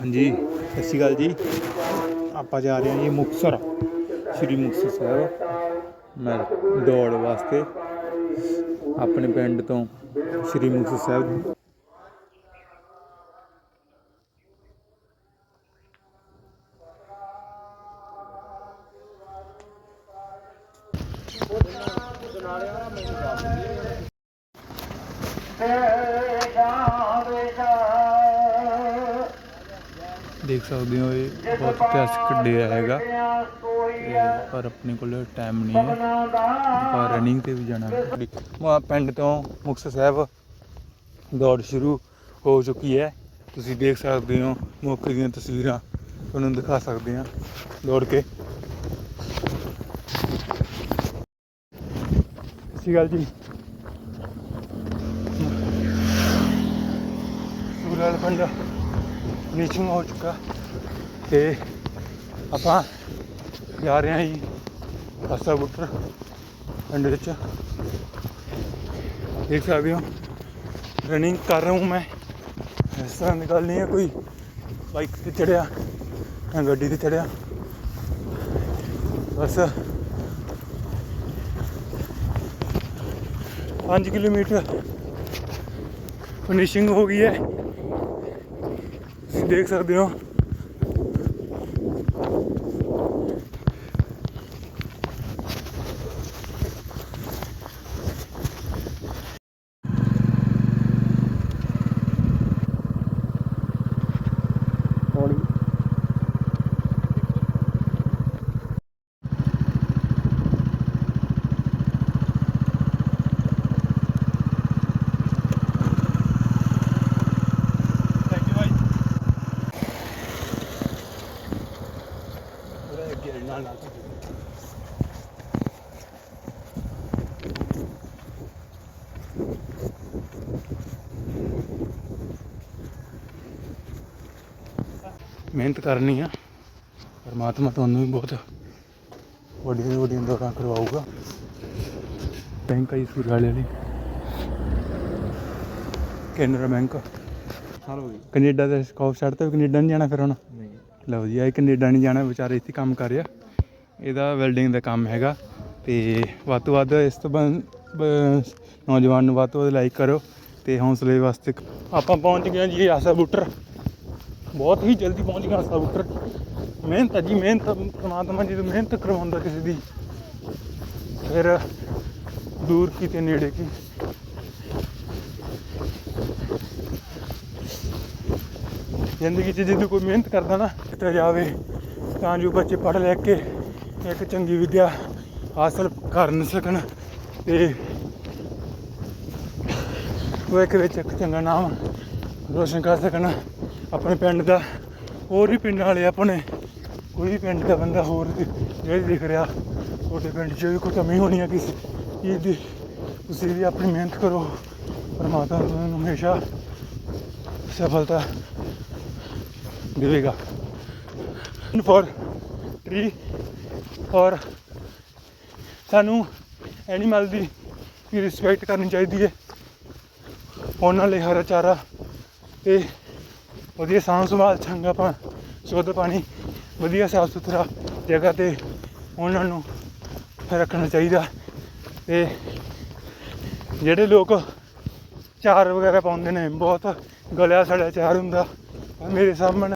ਹਾਂਜੀ। ਸਤਿ ਸ਼੍ਰੀ ਅਕਾਲ ਜੀ। ਆਪਾਂ ਜਾ ਰਹੇ ਹਾਂ ਜੀ ਮੁਕਤਸਰ, ਸ਼੍ਰੀ ਮੁਕਤਸਰ ਸਾਹਿਬ। ਮੈਂ ਦੌੜ ਵਾਸਤੇ ਆਪਣੇ ਪਿੰਡ ਤੋਂ ਸ਼੍ਰੀ ਮੁਕਤਸਰ ਸਾਹਿਬ ਸਕਦੇ ਹੋ, ਇਹ ਬਹੁਤ ਇਤਿਹਾਸਕ ਡੇ ਹੈਗਾ। ਪਰ ਆਪਣੇ ਕੋਲ ਟਾਈਮ ਨਹੀਂ ਹੈ। ਆਪਾਂ ਰਨਿੰਗ ਤੇ ਵੀ ਜਾਣਾ। ਮੈਂ ਪਿੰਡ ਤੋਂ ਮੁਕਤਸਰ ਸਾਹਿਬ ਦੌੜ ਸ਼ੁਰੂ ਹੋ ਚੁੱਕੀ ਹੈ। ਤੁਸੀਂ ਦੇਖ ਸਕਦੇ ਹੋ, ਮੌਕੇ ਦੀਆਂ ਤਸਵੀਰਾਂ ਤੁਹਾਨੂੰ ਦਿਖਾ ਸਕਦੇ ਹਾਂ ਦੌੜ ਕੇ। ਸਤਿ ਸ਼੍ਰੀ ਅਕਾਲ ਜੀ। ਸੂਰਲ ਪਿੰਡ ਨੀਚਿੰਗ ਹੋ ਚੁੱਕਾ। ਤੇ ਆਪਾਂ ਜਾ ਰਹੇ ਹਾਂ ਜੀ ਰਸਤਾ ਬੁੱਟਰ ਪਿੰਡ ਵਿੱਚ। ਦੇਖ ਸਕਦੇ ਹੋ ਰਨਿੰਗ ਕਰ ਰਿਹਾ ਹੂੰ ਮੈਂ। ਇਸ ਤਰ੍ਹਾਂ ਦੀ ਗੱਲ ਨਹੀਂ ਹੈ ਕੋਈ ਬਾਈਕ ਤੇ ਚੜਿਆ ਜਾਂ ਗੱਡੀ ਤੇ ਚੜਿਆ ਬਸ 5 ਕਿਲੋਮੀਟਰ ਫਿਨਿਸ਼ਿੰਗ ਹੋ ਗਈ ਹੈ। ਤੁਸੀਂ ਦੇਖ ਸਕਦੇ ਹੋ ਹੌਲੀ ਥੈਂਕ ਯੂ ਭਾਈ ਉਹਦਾ ਅੱਗੇ ਨਾਲ ਨਾਲ ਮਿਹਨਤ ਕਰਨੀ ਆ। ਪਰਮਾਤਮਾ ਤੁਹਾਨੂੰ ਵੀ ਬਹੁਤ ਵੱਡੀਆਂ ਵੱਡੀਆਂ ਦੌੜਾਂ ਕਰਵਾਊਗਾ। ਬੈਂਕ ਆਈ ਸੂਰ ਵਾਲੇ ਵਾਲੀ। ਕੈਨਰਾ ਬੈਂਕ। ਸਾਲ ਹੋ ਗਏ ਕੈਨੇਡਾ ਦੇ ਸਕੋਪ ਕੈਨੇਡਾ ਨਹੀਂ ਜਾਣਾ ਫਿਰ ਹੁਣ? ਨਹੀਂ। ਲਓ ਜੀ ਇਹ ਕੈਨੇਡਾ ਨਹੀਂ ਜਾਣਾ ਵਿਚਾਰੇ ਇੱਥੇ ਕੰਮ ਕਰ ਰਿਹਾ। ਇਹਦਾ ਵੈਲਡਿੰਗ ਦਾ ਕੰਮ ਹੈਗਾ ਤੇ ਵੱਧ ਤੋਂ ਵੱਧ ਇਸ ਤੋਂ ਨੌਜਵਾਨ ਨੂੰ ਵੱਧ ਤੋਂ ਵੱਧ ਲਾਈਕ ਕਰੋ ਤੇ ਹੌਸਲੇ ਵਾਸਤੇ ਆਪਾਂ ਪਹੁੰਚ ਗਏ ਜੀ ਆਸਾ ਬੁੱਟਰ। ਬਹੁਤ ਹੀ ਜਲਦੀ ਪਹੁੰਚ ਗਿਆ ਆਸਾ ਮਿਹਨਤ ਹੈ ਜੀ, ਮਿਹਨਤ। ਪਰਮਾਤਮਾ ਜੀ ਤੋਂ ਮਿਹਨਤ ਕਰਵਾਉਂਦਾ ਕਿਸੇ ਦੀ। ਫਿਰ ਦੂਰ ਕੀ ਕਿਤੇ ਨੇੜੇ ਕੀ। ਜ਼ਿੰਦਗੀ 'ਚ ਜਦੋਂ ਕੋਈ ਮਿਹਨਤ ਕਰਦਾ ਨਾ, ਕਿਤੇ ਜਾਵੇ, ਤਾਂ ਜੋ ਬੱਚੇ ਪੜ੍ਹ ਲੈ ਕੇ ਇੱਕ ਚੰਗੀ ਵਿਦਿਆ ਹਾਸਲ ਕਰ ਸਕਣ ਤੇ ਉਹ ਇੱਕ ਵਿੱਚ ਇੱਕ ਚੰਗਾ ਨਾਮ ਰੋਸ਼ਨ ਕਰ ਸਕਣ। ਆਪਣੇ ਪਿੰਡ ਦਾ, ਹੋਰ ਵੀ ਪਿੰਡ ਵਾਲੇ ਆਪਣੇ, ਕੋਈ ਵੀ ਪਿੰਡ ਦਾ ਬੰਦਾ ਹੋਰ ਵੀ ਦਿਖ ਰਿਹਾ, ਤੁਹਾਡੇ ਪਿੰਡ 'ਚ ਵੀ ਕੋਈ ਕਮੀ ਹੋਣੀ ਹੈ ਕਿਸੇ ਚੀਜ਼ ਦੀ, ਤੁਸੀਂ ਵੀ ਆਪਣੀ ਮਿਹਨਤ ਕਰੋ, ਪਰਮਾਤਮਾ ਤੁਹਾਨੂੰ ਹਮੇਸ਼ਾ ਸਫਲਤਾ ਦੇਵੇਗਾ। ਫॉर ਟਰੀ ਔਰ ਸਾਨੂੰ ਐਨੀਮਲ ਦੀ ਵੀ ਰਿਸਪੈਕਟ ਕਰਨੀ ਚਾਹੀਦੀ ਹੈ। ਉਹਨਾਂ ਲਈ ਹਰਾ ਚਾਰਾ ਤੇ ਵਧੀਆ ਸਾਂਭ ਸੰਭਾਲ, ਚੰਗਾ ਪਾ ਸ਼ੁੱਧ ਪਾਣੀ, ਵਧੀਆ ਸਾਫ਼ ਸੁਥਰਾ ਜਗ੍ਹਾ ਤੇ ਉਹਨਾਂ ਨੂੰ ਰੱਖਣਾ ਚਾਹੀਦਾ। ਤੇ ਜਿਹੜੇ ਲੋਕ ਚਾਰ ਵਗੈਰਾ ਪਾਉਂਦੇ ਨੇ, ਬਹੁਤ ਗਲਿਆ ਸੜਿਆ ਚਾਰ ਹੁੰਦਾ ਮੇਰੇ ਸਾਹਮਣੇ।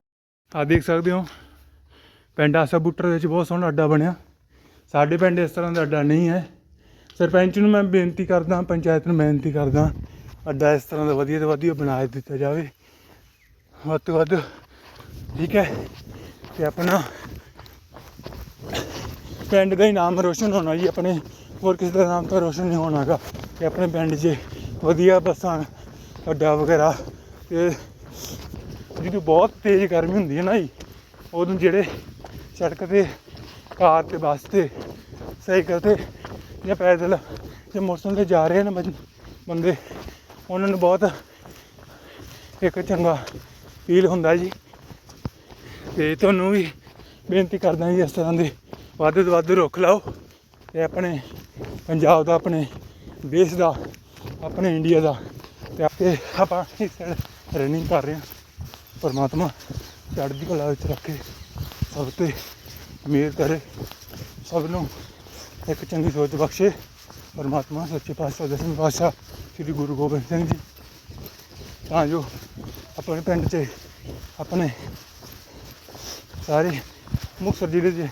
ਆ ਦੇਖ ਸਕਦੇ ਹੋ, ਪਿੰਡ ਆਸਾ ਬੁੱਟਰ ਵਿੱਚ ਬਹੁਤ ਸੋਹਣਾ ਅੱਡਾ ਬਣਿਆ। ਸਾਡੇ ਪਿੰਡ ਇਸ ਤਰ੍ਹਾਂ ਦਾ ਅੱਡਾ ਨਹੀਂ ਹੈ। ਸਰਪੰਚ ਨੂੰ ਮੈਂ ਬੇਨਤੀ ਕਰਦਾ, ਪੰਚਾਇਤ ਨੂੰ ਬੇਨਤੀ ਕਰਦਾ, ਅੱਡਾ ਇਸ ਤਰ੍ਹਾਂ ਦਾ ਵਧੀਆ ਤੋਂ ਵਧੀਆ ਬਣਾ ਦਿੱਤਾ ਜਾਵੇ। ਵੱਧ ਤੋਂ ਵੱਧ, ਠੀਕ ਹੈ। ਤੇ ਆਪਣਾ ਪਿੰਡ ਦਾ ਹੀ ਨਾਮ ਰੋਸ਼ਨ ਹੋਣਾ ਜੀ, ਆਪਣੇ ਹੋਰ ਕਿਸੇ ਦਾ ਨਾਮ ਤਾਂ ਰੋਸ਼ਨ ਨਹੀਂ ਹੋਣਾਗਾ ਤੇ ਆਪਣੇ ਪਿੰਡ 'ਚ ਵਧੀਆ ਬੱਸਾਂ, ਅੱਡਾ ਵਗੈਰਾ, ਤੇ ਜਦੋਂ ਬਹੁਤ ਤੇਜ਼ ਗਰਮੀ ਹੁੰਦੀ ਹੈ ਨਾ ਜੀ, ਉਦੋਂ ਜਿਹੜੇ ਸੜਕ ਤੇ, ਕਾਰ ਤੇ, ਬੱਸ ਤੇ, ਸਾਈਕਲ ਤੇ ਜਾਂ ਪੈਦਲ ਜਾਂ ਮੋਟਰਸਾਈਕਲ ਤੇ ਜਾ ਰਹੇ ਨੇ ਬੰਦੇ, ਉਹਨਾਂ ਨੂੰ ਬਹੁਤ ਇੱਕ ਚੰਗਾ ਫੀਲ ਹੁੰਦਾ ਜੀ। ਤੇ ਤੁਹਾਨੂੰ ਵੀ ਬੇਨਤੀ ਕਰਦਾ ਜੀ ਇਸ ਤਰ੍ਹਾਂ ਦੇ ਵੱਧ ਤੋਂ ਵੱਧ ਰੁੱਖ ਲਾਓ ਤੇ ਆਪਣੇ ਪੰਜਾਬ ਦਾ, ਆਪਣੇ ਦੇਸ਼ ਦਾ, ਆਪਣੇ ਇੰਡੀਆ ਦਾ ਤੇ ਆਪੇ ਆਪਾਂ ਇਸ ਰਨਿੰਗ ਕਰ ਰਹੇ ਹਾਂ। ਪਰਮਾਤਮਾ ਚੜ੍ਹਦੀ ਕਲਾ ਵਿੱਚ ਰੱਖੇ, ਸਭ ਤੇ ਮਿਹਰ ਕਰੇ, ਸਭ ਨੂੰ ਇੱਕ ਚੰਗੀ ਸੋਚ ਬਖਸ਼ੇ। ਪਰਮਾਤਮਾ ਸੱਚੇ ਪਾਤਸ਼ਾਹ ਦਸਵੇਂ ਪਾਤਸ਼ਾਹ, ਸ੍ਰੀ ਗੁਰੂ ਗੋਬਿੰਦ ਸਿੰਘ ਜੀ। ਤਾਂ ਜੋ ਆਪਣੇ ਪਿੰਡ 'ਚ ਆਪਣੇ ਸਾਰੇ ਮੁਕਤਸਰ ਜ਼ਿਲ੍ਹੇ 'ਚ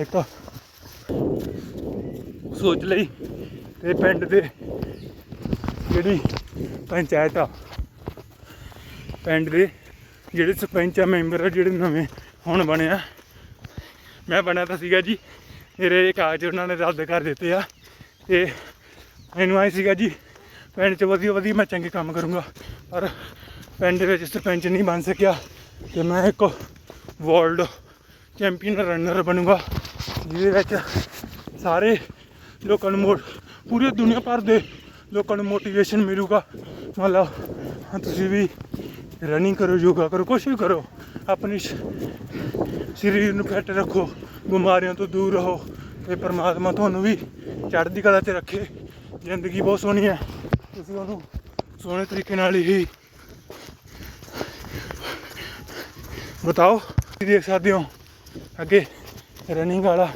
ਇੱਕ ਸੋਚ ਲਈ ਤੇ ਪਿੰਡ ਦੇ ਜਿਹੜੀ ਪੰਚਾਇਤ ਆ, ਪਿੰਡ ਦੇ ਜਿਹੜੇ ਸਰਪੰਚ ਆ, ਮੈਂਬਰ ਆ, ਜਿਹੜੇ ਨਵੇਂ ਹੁਣ ਬਣਿਆ ਮੈਂ ਬਣਿਆ ਤਾਂ ਸੀਗਾ ਜੀ, ਮੇਰੇ ਕਾਗਜ਼ ਉਹਨਾਂ ਨੇ ਰੱਦ ਕਰ ਦਿੱਤੇ ਆ ਤੇ ਮੈਨੂੰ ਆਏ ਸੀਗਾ ਜੀ, ਪਿੰਡ 'ਚ ਵਧੀਆ ਵਧੀਆ ਮੈਂ ਚੰਗੇ ਕੰਮ ਕਰੂੰਗਾ, ਪਰ ਪਿੰਡ ਵਿੱਚ ਸਰਪੰਚ ਨਹੀਂ ਬਣ ਸਕਿਆ ਤੇ ਮੈਂ ਇੱਕ ਵਰਲਡ ਚੈਂਪੀਅਨ ਰਨਰ ਬਣੂਗਾ, ਜਿਹਦੇ ਵਿੱਚ ਸਾਰੇ ਲੋਕਾਂ ਨੂੰ ਮੋਟ ਪੂਰੀ ਦੁਨੀਆ ਭਰ ਦੇ ਲੋਕਾਂ ਨੂੰ ਮੋਟੀਵੇਸ਼ਨ ਮਿਲੂਗਾ। ਮਤਲਬ ਹਾਂ, ਤੁਸੀਂ ਵੀ ਰਨਿੰਗ ਕਰੋ ਯੋਗਾ ਕਰੋ, ਕੁਛ ਵੀ ਕਰੋ। ਆਪਣੀ ਸਰੀਰ ਨੂੰ ਫਿੱਟ ਰੱਖੋ, ਬਿਮਾਰੀਆਂ ਤੋਂ ਦੂਰ ਰਹੋ ਤੇ ਪਰਮਾਤਮਾ ਤੁਹਾਨੂੰ ਵੀ ਚੜ੍ਹਦੀ ਕਲਾ 'ਚ ਰੱਖੇ। ਜ਼ਿੰਦਗੀ ਬਹੁਤ ਸੋਹਣੀ ਹੈ। ਤੁਸੀਂ ਉਹਨੂੰ ਸੋਹਣੇ ਤਰੀਕੇ ਨਾਲ ਹੀ ਬਤਾਓ, ਕੀ ਦੇਖ ਸਕਦੇ ਹੋ? ਅੱਗੇ ਰਨਿੰਗ ਵਾਲਾ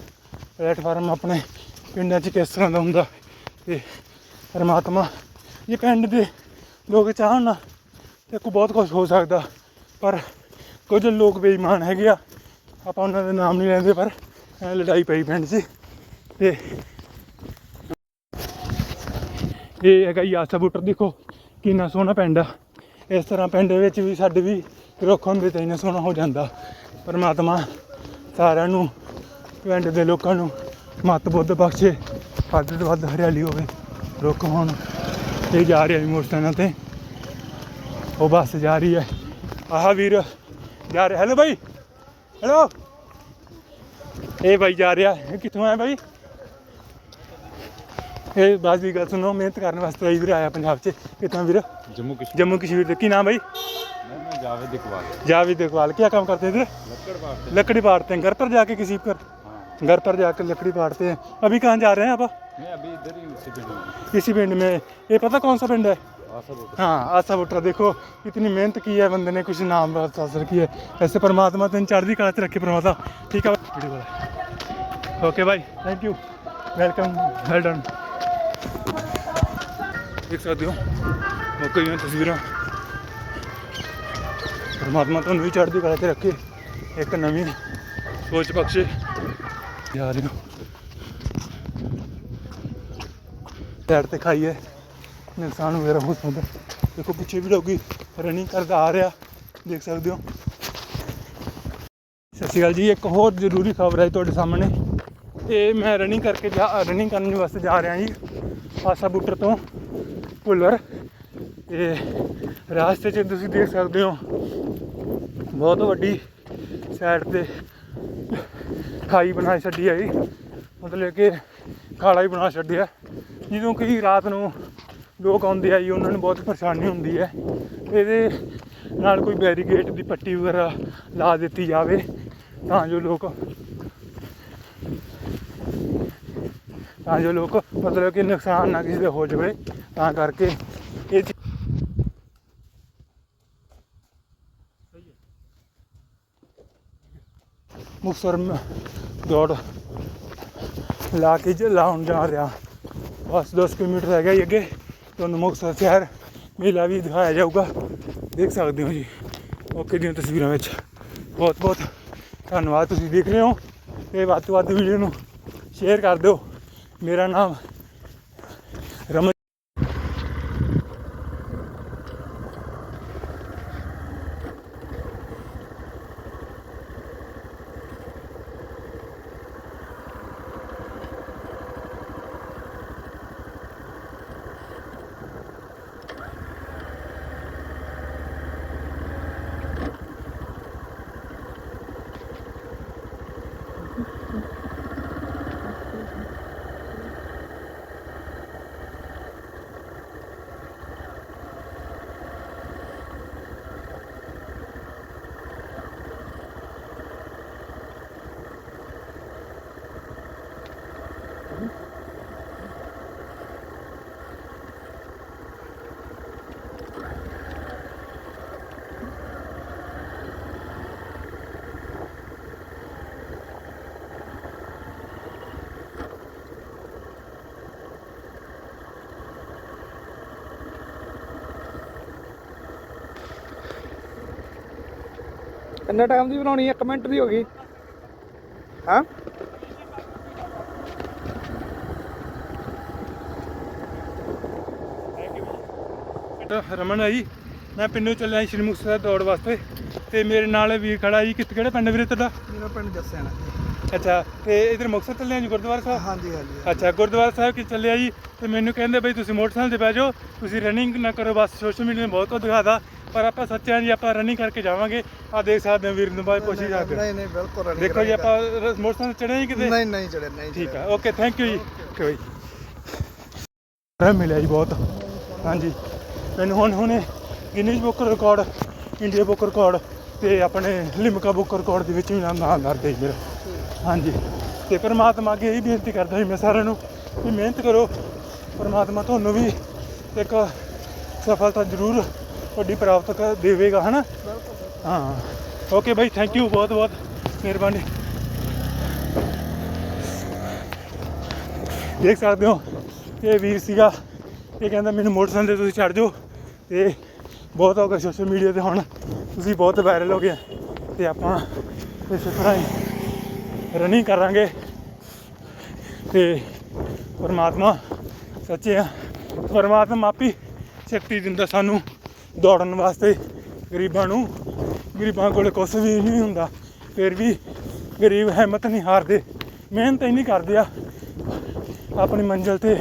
ਪਲੇਟਫਾਰਮ ਆਪਣੇ ਪਿੰਡਾਂ 'ਚ ਕਿਸ ਤਰ੍ਹਾਂ ਦਾ ਹੁੰਦਾ ਤੇ ਪਰਮਾਤਮਾ ਇਹ ਪਿੰਡ ਦੇ ਲੋਕ ਚਾਹਣ ਨਾ, ਤੇ ਕੋ ਬਹੁਤ ਕੁਝ ਹੋ ਸਕਦਾ, ਪਰ ਕੁਝ ਲੋਕ ਬੇਈਮਾਨ ਹੈਗੇ ਆ, ਆਪਾਂ ਉਹਨਾਂ ਦੇ ਨਾਮ ਨਹੀਂ ਲੈਂਦੇ, ਪਰ ਲੜਾਈ ਪਈ ਪਿੰਡ 'ਚ ਤੇ ਇਹ ਹੈਗਾ ਜੀ ਆਸਾ ਬੁੱਟਰ, ਦੇਖੋ ਕਿੰਨਾ ਸੋਹਣਾ ਪਿੰਡ ਆ। ਇਸ ਤਰ੍ਹਾਂ ਪਿੰਡ ਵਿੱਚ ਵੀ, ਸਾਡੇ ਵੀ ਰੁੱਖ ਹੁੰਦੇ ਤਾਂ ਇੰਨਾ ਸੋਹਣਾ ਹੋ ਜਾਂਦਾ। ਪਰਮਾਤਮਾ ਸਾਰਿਆਂ ਨੂੰ ਪਿੰਡ ਦੇ ਲੋਕਾਂ ਨੂੰ ਮਤ ਬੁੱਧ ਬਖਸ਼ੇ ਵੱਧ ਤੋਂ ਵੱਧ ਹਰਿਆਲੀ ਹੋਵੇ ਰੁੱਖ ਹੋਣ। ਤੇ ਜਾ ਰਿਹਾ ਮੋਟਰਸਾਈਕਲ ਤੇ। ਉਹ ਬਸ ਜਾ ਰਹੀ ਹੈ। ਆਹ ਵੀਰ ਜਾ ਰਿਹਾ। ਹੈਲੋ ਭਾਈ ਹੈਲੋ ਇਹ ਭਾਈ ਜਾ ਰਿਹਾ। ਕਿੱਥੋਂ ਆਇਆ ਭਾਈ ਇਹ ਬਾਸ ਦੀ ਗੱਲ ਸੁਣੋ ਮਿਹਨਤ ਕਰਨ ਵਾਸਤੇ ਵੀਰ ਆਇਆ ਪੰਜਾਬ 'ਚ। ਕਿੱਥੋਂ ਵੀਰ? ਜੰਮੂ ਜੰਮੂ ਕਸ਼ਮੀਰ ਦੇ। ਕੀ ਨਾਮ ਭਾਈ जावेद इकबाल। जावेद इकबाल क्या काम करते थे लकड़ी पाटते हैं घर पर जाके किसी पर? घर पर जाकर लकड़ी पाटते हैं। अभी कहाँ जा रहे हैं आप? इसी पिंड में। ये पता कौन सा पिंड है? हाँ आशा बुटरा देखो इतनी मेहनत की है बंदे ने कुछ नाम हासिल किया ऐसे परमात्मा तीन चार दी कला रखे परमात्मा। ठीक है ओके भाई thank you welcome well done देख सकते हो मौके तस्वीर। ਪਰਮਾਤਮਾ ਤੁਹਾਨੂੰ ਵੀ ਚੜ੍ਹਦੀ ਕਲਾ 'ਚ ਰੱਖੇ। ਇੱਕ ਨਵੀਂ ਸੋਚ ਬਖਸ਼ੇ। ਜਾ ਰਹੇ ਹੋ ਪੈਰ ਤੇ ਖਾਈਏ। ਨੁਕਸਾਨ ਵਗੈਰਾ ਹੋ ਸਕਦਾ ਦੇਖੋ, ਪਿੱਛੇ ਵੀ ਲੋਕੀ ਰਨਿੰਗ ਕਰਦਾ ਆ ਰਿਹਾ। ਦੇਖ ਸਕਦੇ ਹੋ। ਸਤਿ ਸ਼੍ਰੀ ਅਕਾਲ ਜੀ। ਇੱਕ ਹੋਰ ਜ਼ਰੂਰੀ ਖਬਰ ਹੈ ਤੁਹਾਡੇ ਸਾਹਮਣੇ। ਇਹ ਮੈਂ ਰਨਿੰਗ ਕਰਕੇ ਜਾ ਰਨਿੰਗ ਕਰਨ ਵਾਸਤੇ ਜਾ ਰਿਹਾ ਜੀ। ਆਸਾ ਬੁੱਟਰ ਤੋਂ। ਭੁੱਲਰ ਤੇ ਰਾਸਤੇ 'ਚ ਤੁਸੀਂ ਦੇਖ ਸਕਦੇ ਹੋ। ਬਹੁਤ ਵੱਡੀ ਸਾਈਡ ਤੇ ਖਾਈ ਬਣਾ ਛੱਡੀ ਹੈ ਜੀ। ਮਤਲਬ ਕਿ ਖਾਲਾ ਹੀ ਬਣਾ ਛੱਡਿਆ। ਜਦੋਂ ਕਿ ਰਾਤ ਨੂੰ ਲੋਕ ਆਉਂਦੇ ਆ ਜੀ, ਉਹਨਾਂ ਨੂੰ ਬਹੁਤ ਪਰੇਸ਼ਾਨੀ ਹੁੰਦੀ ਹੈ। ਇਹਦੇ ਨਾਲ ਕੋਈ ਬੈਰੀਗੇਟ ਦੀ ਪੱਟੀ ਵਗੈਰਾ ਲਾ ਦਿੱਤੀ ਜਾਵੇ, ਤਾਂ ਜੋ ਲੋਕ ਤਾਂ ਜੋ ਲੋਕ ਮਤਲਬ ਕਿ ਨੁਕਸਾਨ ਨਾ ਕਿਸੇ ਦੇ ਹੋ ਜਾਵੇ, ਤਾਂ ਕਰਕੇ ਇਹ ਚੀ- ਮੁਕਤਸਰ ਦੌੜ ਲਾ ਕੇ ਜ- ਲਾਉਣ ਜਾ ਰਿਹਾ। ਬਸ 10 ਕਿਲੋਮੀਟਰ ਹੈਗਾ ਗਿਆ ਜੀ ਅੱਗੇ। ਤੁਹਾਨੂੰ ਮੁਕਤਸਰ ਸ਼ਹਿਰ ਮੇਲਾ ਵੀ ਦਿਖਾਇਆ ਜਾਊਗਾ। ਦੇਖ ਸਕਦੇ ਹੋ ਜੀ ਓਕੇ ਦੀਆਂ ਤਸਵੀਰਾਂ ਵਿੱਚ। ਬਹੁਤ ਬਹੁਤ ਧੰਨਵਾਦ, ਤੁਸੀਂ ਦੇਖ ਰਹੇ ਹੋ। ਤੇ ਵੱਧ ਤੋਂ ਵੱਧ ਵੀਡੀਓ ਨੂੰ ਸ਼ੇਅਰ ਕਰ ਦਿਓ। ਮੇਰਾ ਨਾਮ ਕਿੰਨੇ ਟਾਈਮ ਦੀ ਬਣਾਉਣੀ ਹੈ? ਇੱਕ ਮਿੰਟ ਦੀ ਹੋ ਗਈ। ਹਾਂ? ਤਾਂ ਰਮਨ ਆ ਜੀ ਮੈਂ ਪਿੰਡੋਂ ਚੱਲਿਆ ਜੀ ਸ਼੍ਰੀ ਮੁਕਤਸਰ ਦੌੜ ਵਾਸਤੇ। ਤੇ ਮੇਰੇ ਨਾਲ ਵੀਰ ਖੜਾ ਜੀ ਕਿੱਥੇ ਕਿਹੜਾ ਪਿੰਡ ਵੀਰੇ ਤੁਹਾਡਾ? ਮੇਰਾ ਪਿੰਡ ਜੱਸਿਆਣਾ ਅੱਛਾ ਤੇ ਇਧਰ ਮੁਕਤਸਰ ਚੱਲਿਆ ਜੀ ਗੁਰਦੁਆਰਾ ਸਾਹਿਬ? ਹਾਂਜੀ ਹਾਂਜੀ ਅੱਛਾ ਗੁਰਦੁਆਰਾ ਸਾਹਿਬ ਕਿ ਚੱਲਿਆ ਜੀ? ਤੇ ਮੈਨੂੰ ਕਹਿੰਦੇ ਬਈ ਤੁਸੀਂ ਮੋਟਰਸਾਈਕਲ ਤੇ ਬਹਿ ਜਾਓ। ਤੁਸੀਂ ਰਨਿੰਗ ਨਾ ਕਰੋ ਬਸ ਸੋਸ਼ਲ ਮੀਡੀਆ ਨੇ ਬਹੁਤ ਕੁਝ ਦਿਖਾਦਾ ਪਰ ਆਪਾਂ ਸੱਚੇ ਹਾਂ ਜੀ ਆਪਾਂ ਰਨਿੰਗ ਕਰਕੇ ਜਾਵਾਂਗੇ। ਆ ਦੇਖ ਸਕਦੇ ਹੋ ਵੀਰ ਨੂੰ ਬਾਅਦ ਪੁੱਛੀ ਸਕਦੇ ਹੋ। ਨਹੀਂ ਨਹੀਂ ਬਿਲਕੁਲ running ਦੇਖੋ ਜੀ। ਆਪਾਂ ਰ- ਮੋਟਰਸਾਈਕਲ ਚੜੇ ਜੀ ਕਿਤੇ? ਨਹੀਂ ਨਹੀਂ ਚੜੇ ਨਹੀਂ ਠੀਕ। ਆ ਓਕੇ ਥੈਂਕ ਯੂ ਜੀ। ਓਕੇ ਬਾਈ ਰਹਿ ਮਿਲਿਆ ਜੀ ਬਹੁਤ। ਹਾਂਜੀ। ਮੈਨੂੰ ਹੁਣ ਹੁਣੇ Guinness book record India book record ਤੇ ਆਪਣੇ ਲਿਮਕਾ ਬੁੱਕ ਰਿਕਾਰਡ ਦੇ ਵਿੱਚ ਵੀ ਨਾਮ ਨਾਮ ਦਰਜ ਹੈ ਮੇਰਾ। ਹਾਂਜੀ। ਤੇ ਪਰਮਾਤਮਾ ਅੱਗੇ ਇਹ ਬੇਨਤੀ ਕਰਦਾ ਜੀ ਮੈਂ ਸਾਰਿਆਂ ਨੂੰ ਕਿ ਮਿਹਨਤ ਕਰੋ। ਪਰਮਾਤਮਾ ਤੁਹਾਨੂੰ ਵੀ ਇੱਕ ਸਫਲਤਾ ਜ਼ਰੂਰ ਵੱਡੀ ਪ੍ਰਾਪਤ ਕਰ ਦੇਵੇਗਾ, ਹਨਾ? ਹਾਂ। ਓਕੇ ਬਾਈ ਥੈਂਕ ਯੂ ਬਹੁਤ ਬਹੁਤ ਮਿਹਰਬਾਨੀ। ਦੇਖ ਸਕਦੇ ਹੋ, ਇਹ ਵੀਰ ਸੀਗਾ। ਇਹ ਕਹਿੰਦਾ, ਮੈਨੂੰ ਮੋਟਰਸਾਈਕਲ ਤੇ ਤੁਸੀਂ ਛੱਡ ਜਾਓ ਤੇ ਬਹੁਤ ਹੋ ਗਿਆ ਸੋਸ਼ਲ ਮੀਡੀਆ ਤੇ ਹੁਣ। ਤੁਸੀਂ ਬਹੁਤ ਵਾਇਰਲ ਹੋ ਗਏ ਤੇ ਆਪਾਂ ਇਸ ਤਰ੍ਹਾਂ ਹੀ ਰਨਿੰਗ ਕਰਾਂਗੇ। ਤੇ ਪਰਮਾਤਮਾ ਸੱਚੇ ਆ। ਪਰਮਾਤਮਾ ਆਪੀ ਸ਼ਕਤੀ ਦਿੰਦਾ ਸਾਨੂੰ। ਦੌੜਨ ਵਾਸਤੇ ਗਰੀਬਾਂ ਨੂੰ ਗਰੀਬਾਂ ਕੋਲ ਕੁਛ ਵੀ ਨਹੀਂ ਹੁੰਦਾ। ਫਿਰ ਵੀ ਗਰੀਬ ਹਿੰਮਤ ਨਹੀਂ ਹਾਰਦੇ ਮਿਹਨਤ ਇੰਨੀ ਕਰਦੇ ਆ ਆਪਣੀ ਮੰਜ਼ਿਲ ਤੇ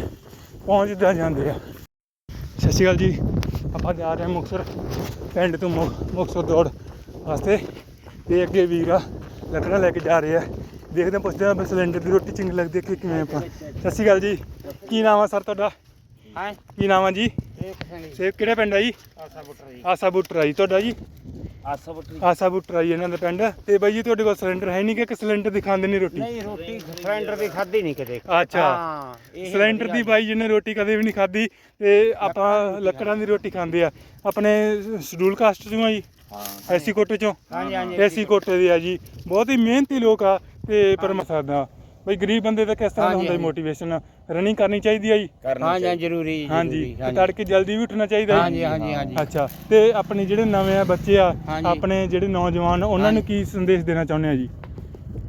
ਪਹੁੰਚਦਾ ਜਾਂਦੇ ਆ। ਸਤਿ ਸ਼੍ਰੀ ਅਕਾਲ ਜੀ ਆਪਾਂ ਜਾ ਰਹੇ ਹਾਂ ਮੁਕਤਸਰ ਪਿੰਡ ਤੋਂ ਮੁ- ਮੁਕਤਸਰ ਦੌੜ ਵਾਸਤੇ। ਤੇ ਅੱਗੇ ਵੀਰ ਆ ਲੱਕੜਾਂ ਲੈ ਕੇ ਜਾ ਰਹੇ ਆ। ਦੇਖਦੇ ਹਾਂ ਪੁੱਛਦੇ ਹਾਂ ਸਿਲੰਡਰ ਦੀ ਰੋਟੀ ਚੰਗੀ ਲੱਗਦੀ ਹੈ ਕਿ ਕਿਵੇਂ ਆਪਾਂ। ਸਤਿ ਸ਼੍ਰੀ ਅਕਾਲ ਜੀ ਕੀ ਨਾਮ ਆ ਸਰ ਤੁਹਾਡਾ? ਹਾਂ? ਕੀ ਨਾਮ ਆ ਜੀ? ਸੇਵ ਕਿਹੜਾ ਪਿੰਡ ਆ ਜੀ? ਆਸਾ ਬੁੱਟਰ ਜੀ। ਆਸਾ ਬੁੱਟਰਾ ਜੀ ਤੁਹਾਡਾ ਜੀ? ਆਸਾ ਬੁੱਟਰ ਆਸਾ ਬੁੱਟਰਾ ਜੀ ਇਹਨਾਂ ਦਾ ਪਿੰਡ। ਤੇ ਬਾਈ ਜੀ ਤੁਹਾਡੇ ਕੋਲ ਸਿਲੰਡਰ ਹੈ ਨਹੀਂ ਕਿ ਸਿਲੰਡਰ ਦੀ ਖਾਂਦੇ ਨਹੀਂ ਰੋਟੀ? ਨਹੀਂ ਰੋਟੀ ਸਿਲੰਡਰ ਦੀ ਖਾਧੀ ਨਹੀਂ ਕਿਤੇ ਅੱਛਾ। ਹਾਂ ਇਹ ਸਿਲੰਡਰ ਦੀ ਬਾਈ ਜਿਹਨੇ ਰੋਟੀ ਕਦੇ ਵੀ ਨਹੀਂ ਖਾਧੀ ਤੇ ਆਪਾਂ ਲੱਕੜਾਂ ਦੀ ਰੋਟੀ ਖਾਂਦੇ ਆ। ਆਪਣੇ ਸ਼ਡਿਊਲ ਕਾਸਟ ਚੋਂ ਆ ਜੀ? ਹਾਂ। ਐਸੀ ਕੋਟੇ ਚੋਂ? ਹਾਂਜੀ, ਹਾਂਜੀ, ਐਸੀ ਕੋਟੇ। ਦੇ ਆ ਜੀ। ਬਹੁਤ ਹੀ ਮਿਹਨਤੀ ਲੋਕ ਆ ਤੇ ਪਰਮ ਸਕਦਾ ਬਈ ਗਰੀਬ ਬੰਦੇ ਦਾ ਕਿਸ ਤਰ੍ਹਾਂ ਦਾ ਹੁੰਦਾ। ਮੋਟੀਵੇਸ਼ਨ ਰਨਿੰਗ ਕਰਨੀ ਚਾਹੀਦੀ ਆ ਜੀ। ਹਾਂ ਜਾਂ ਜ਼ਰੂਰੀ ਹਾਂਜੀ ਤੇ ਤੜਕੇ ਜਲਦੀ ਵੀ ਉੱਠਣਾ ਚਾਹੀਦਾ ਜੀ। ਹਾਂਜੀ ਹਾਂਜੀ ਹਾਂਜੀ। ਅੱਛਾ ਤੇ ਆਪਣੇ ਜਿਹੜੇ ਨਵੇਂ ਆ ਬੱਚੇ ਆ। ਆਪਣੇ ਜਿਹੜੇ ਨੌਜਵਾਨ ਉਹਨਾਂ ਨੂੰ ਕੀ ਸੰਦੇਸ਼ ਦੇਣਾ ਚਾਹੁੰਦੇ ਆ ਜੀ?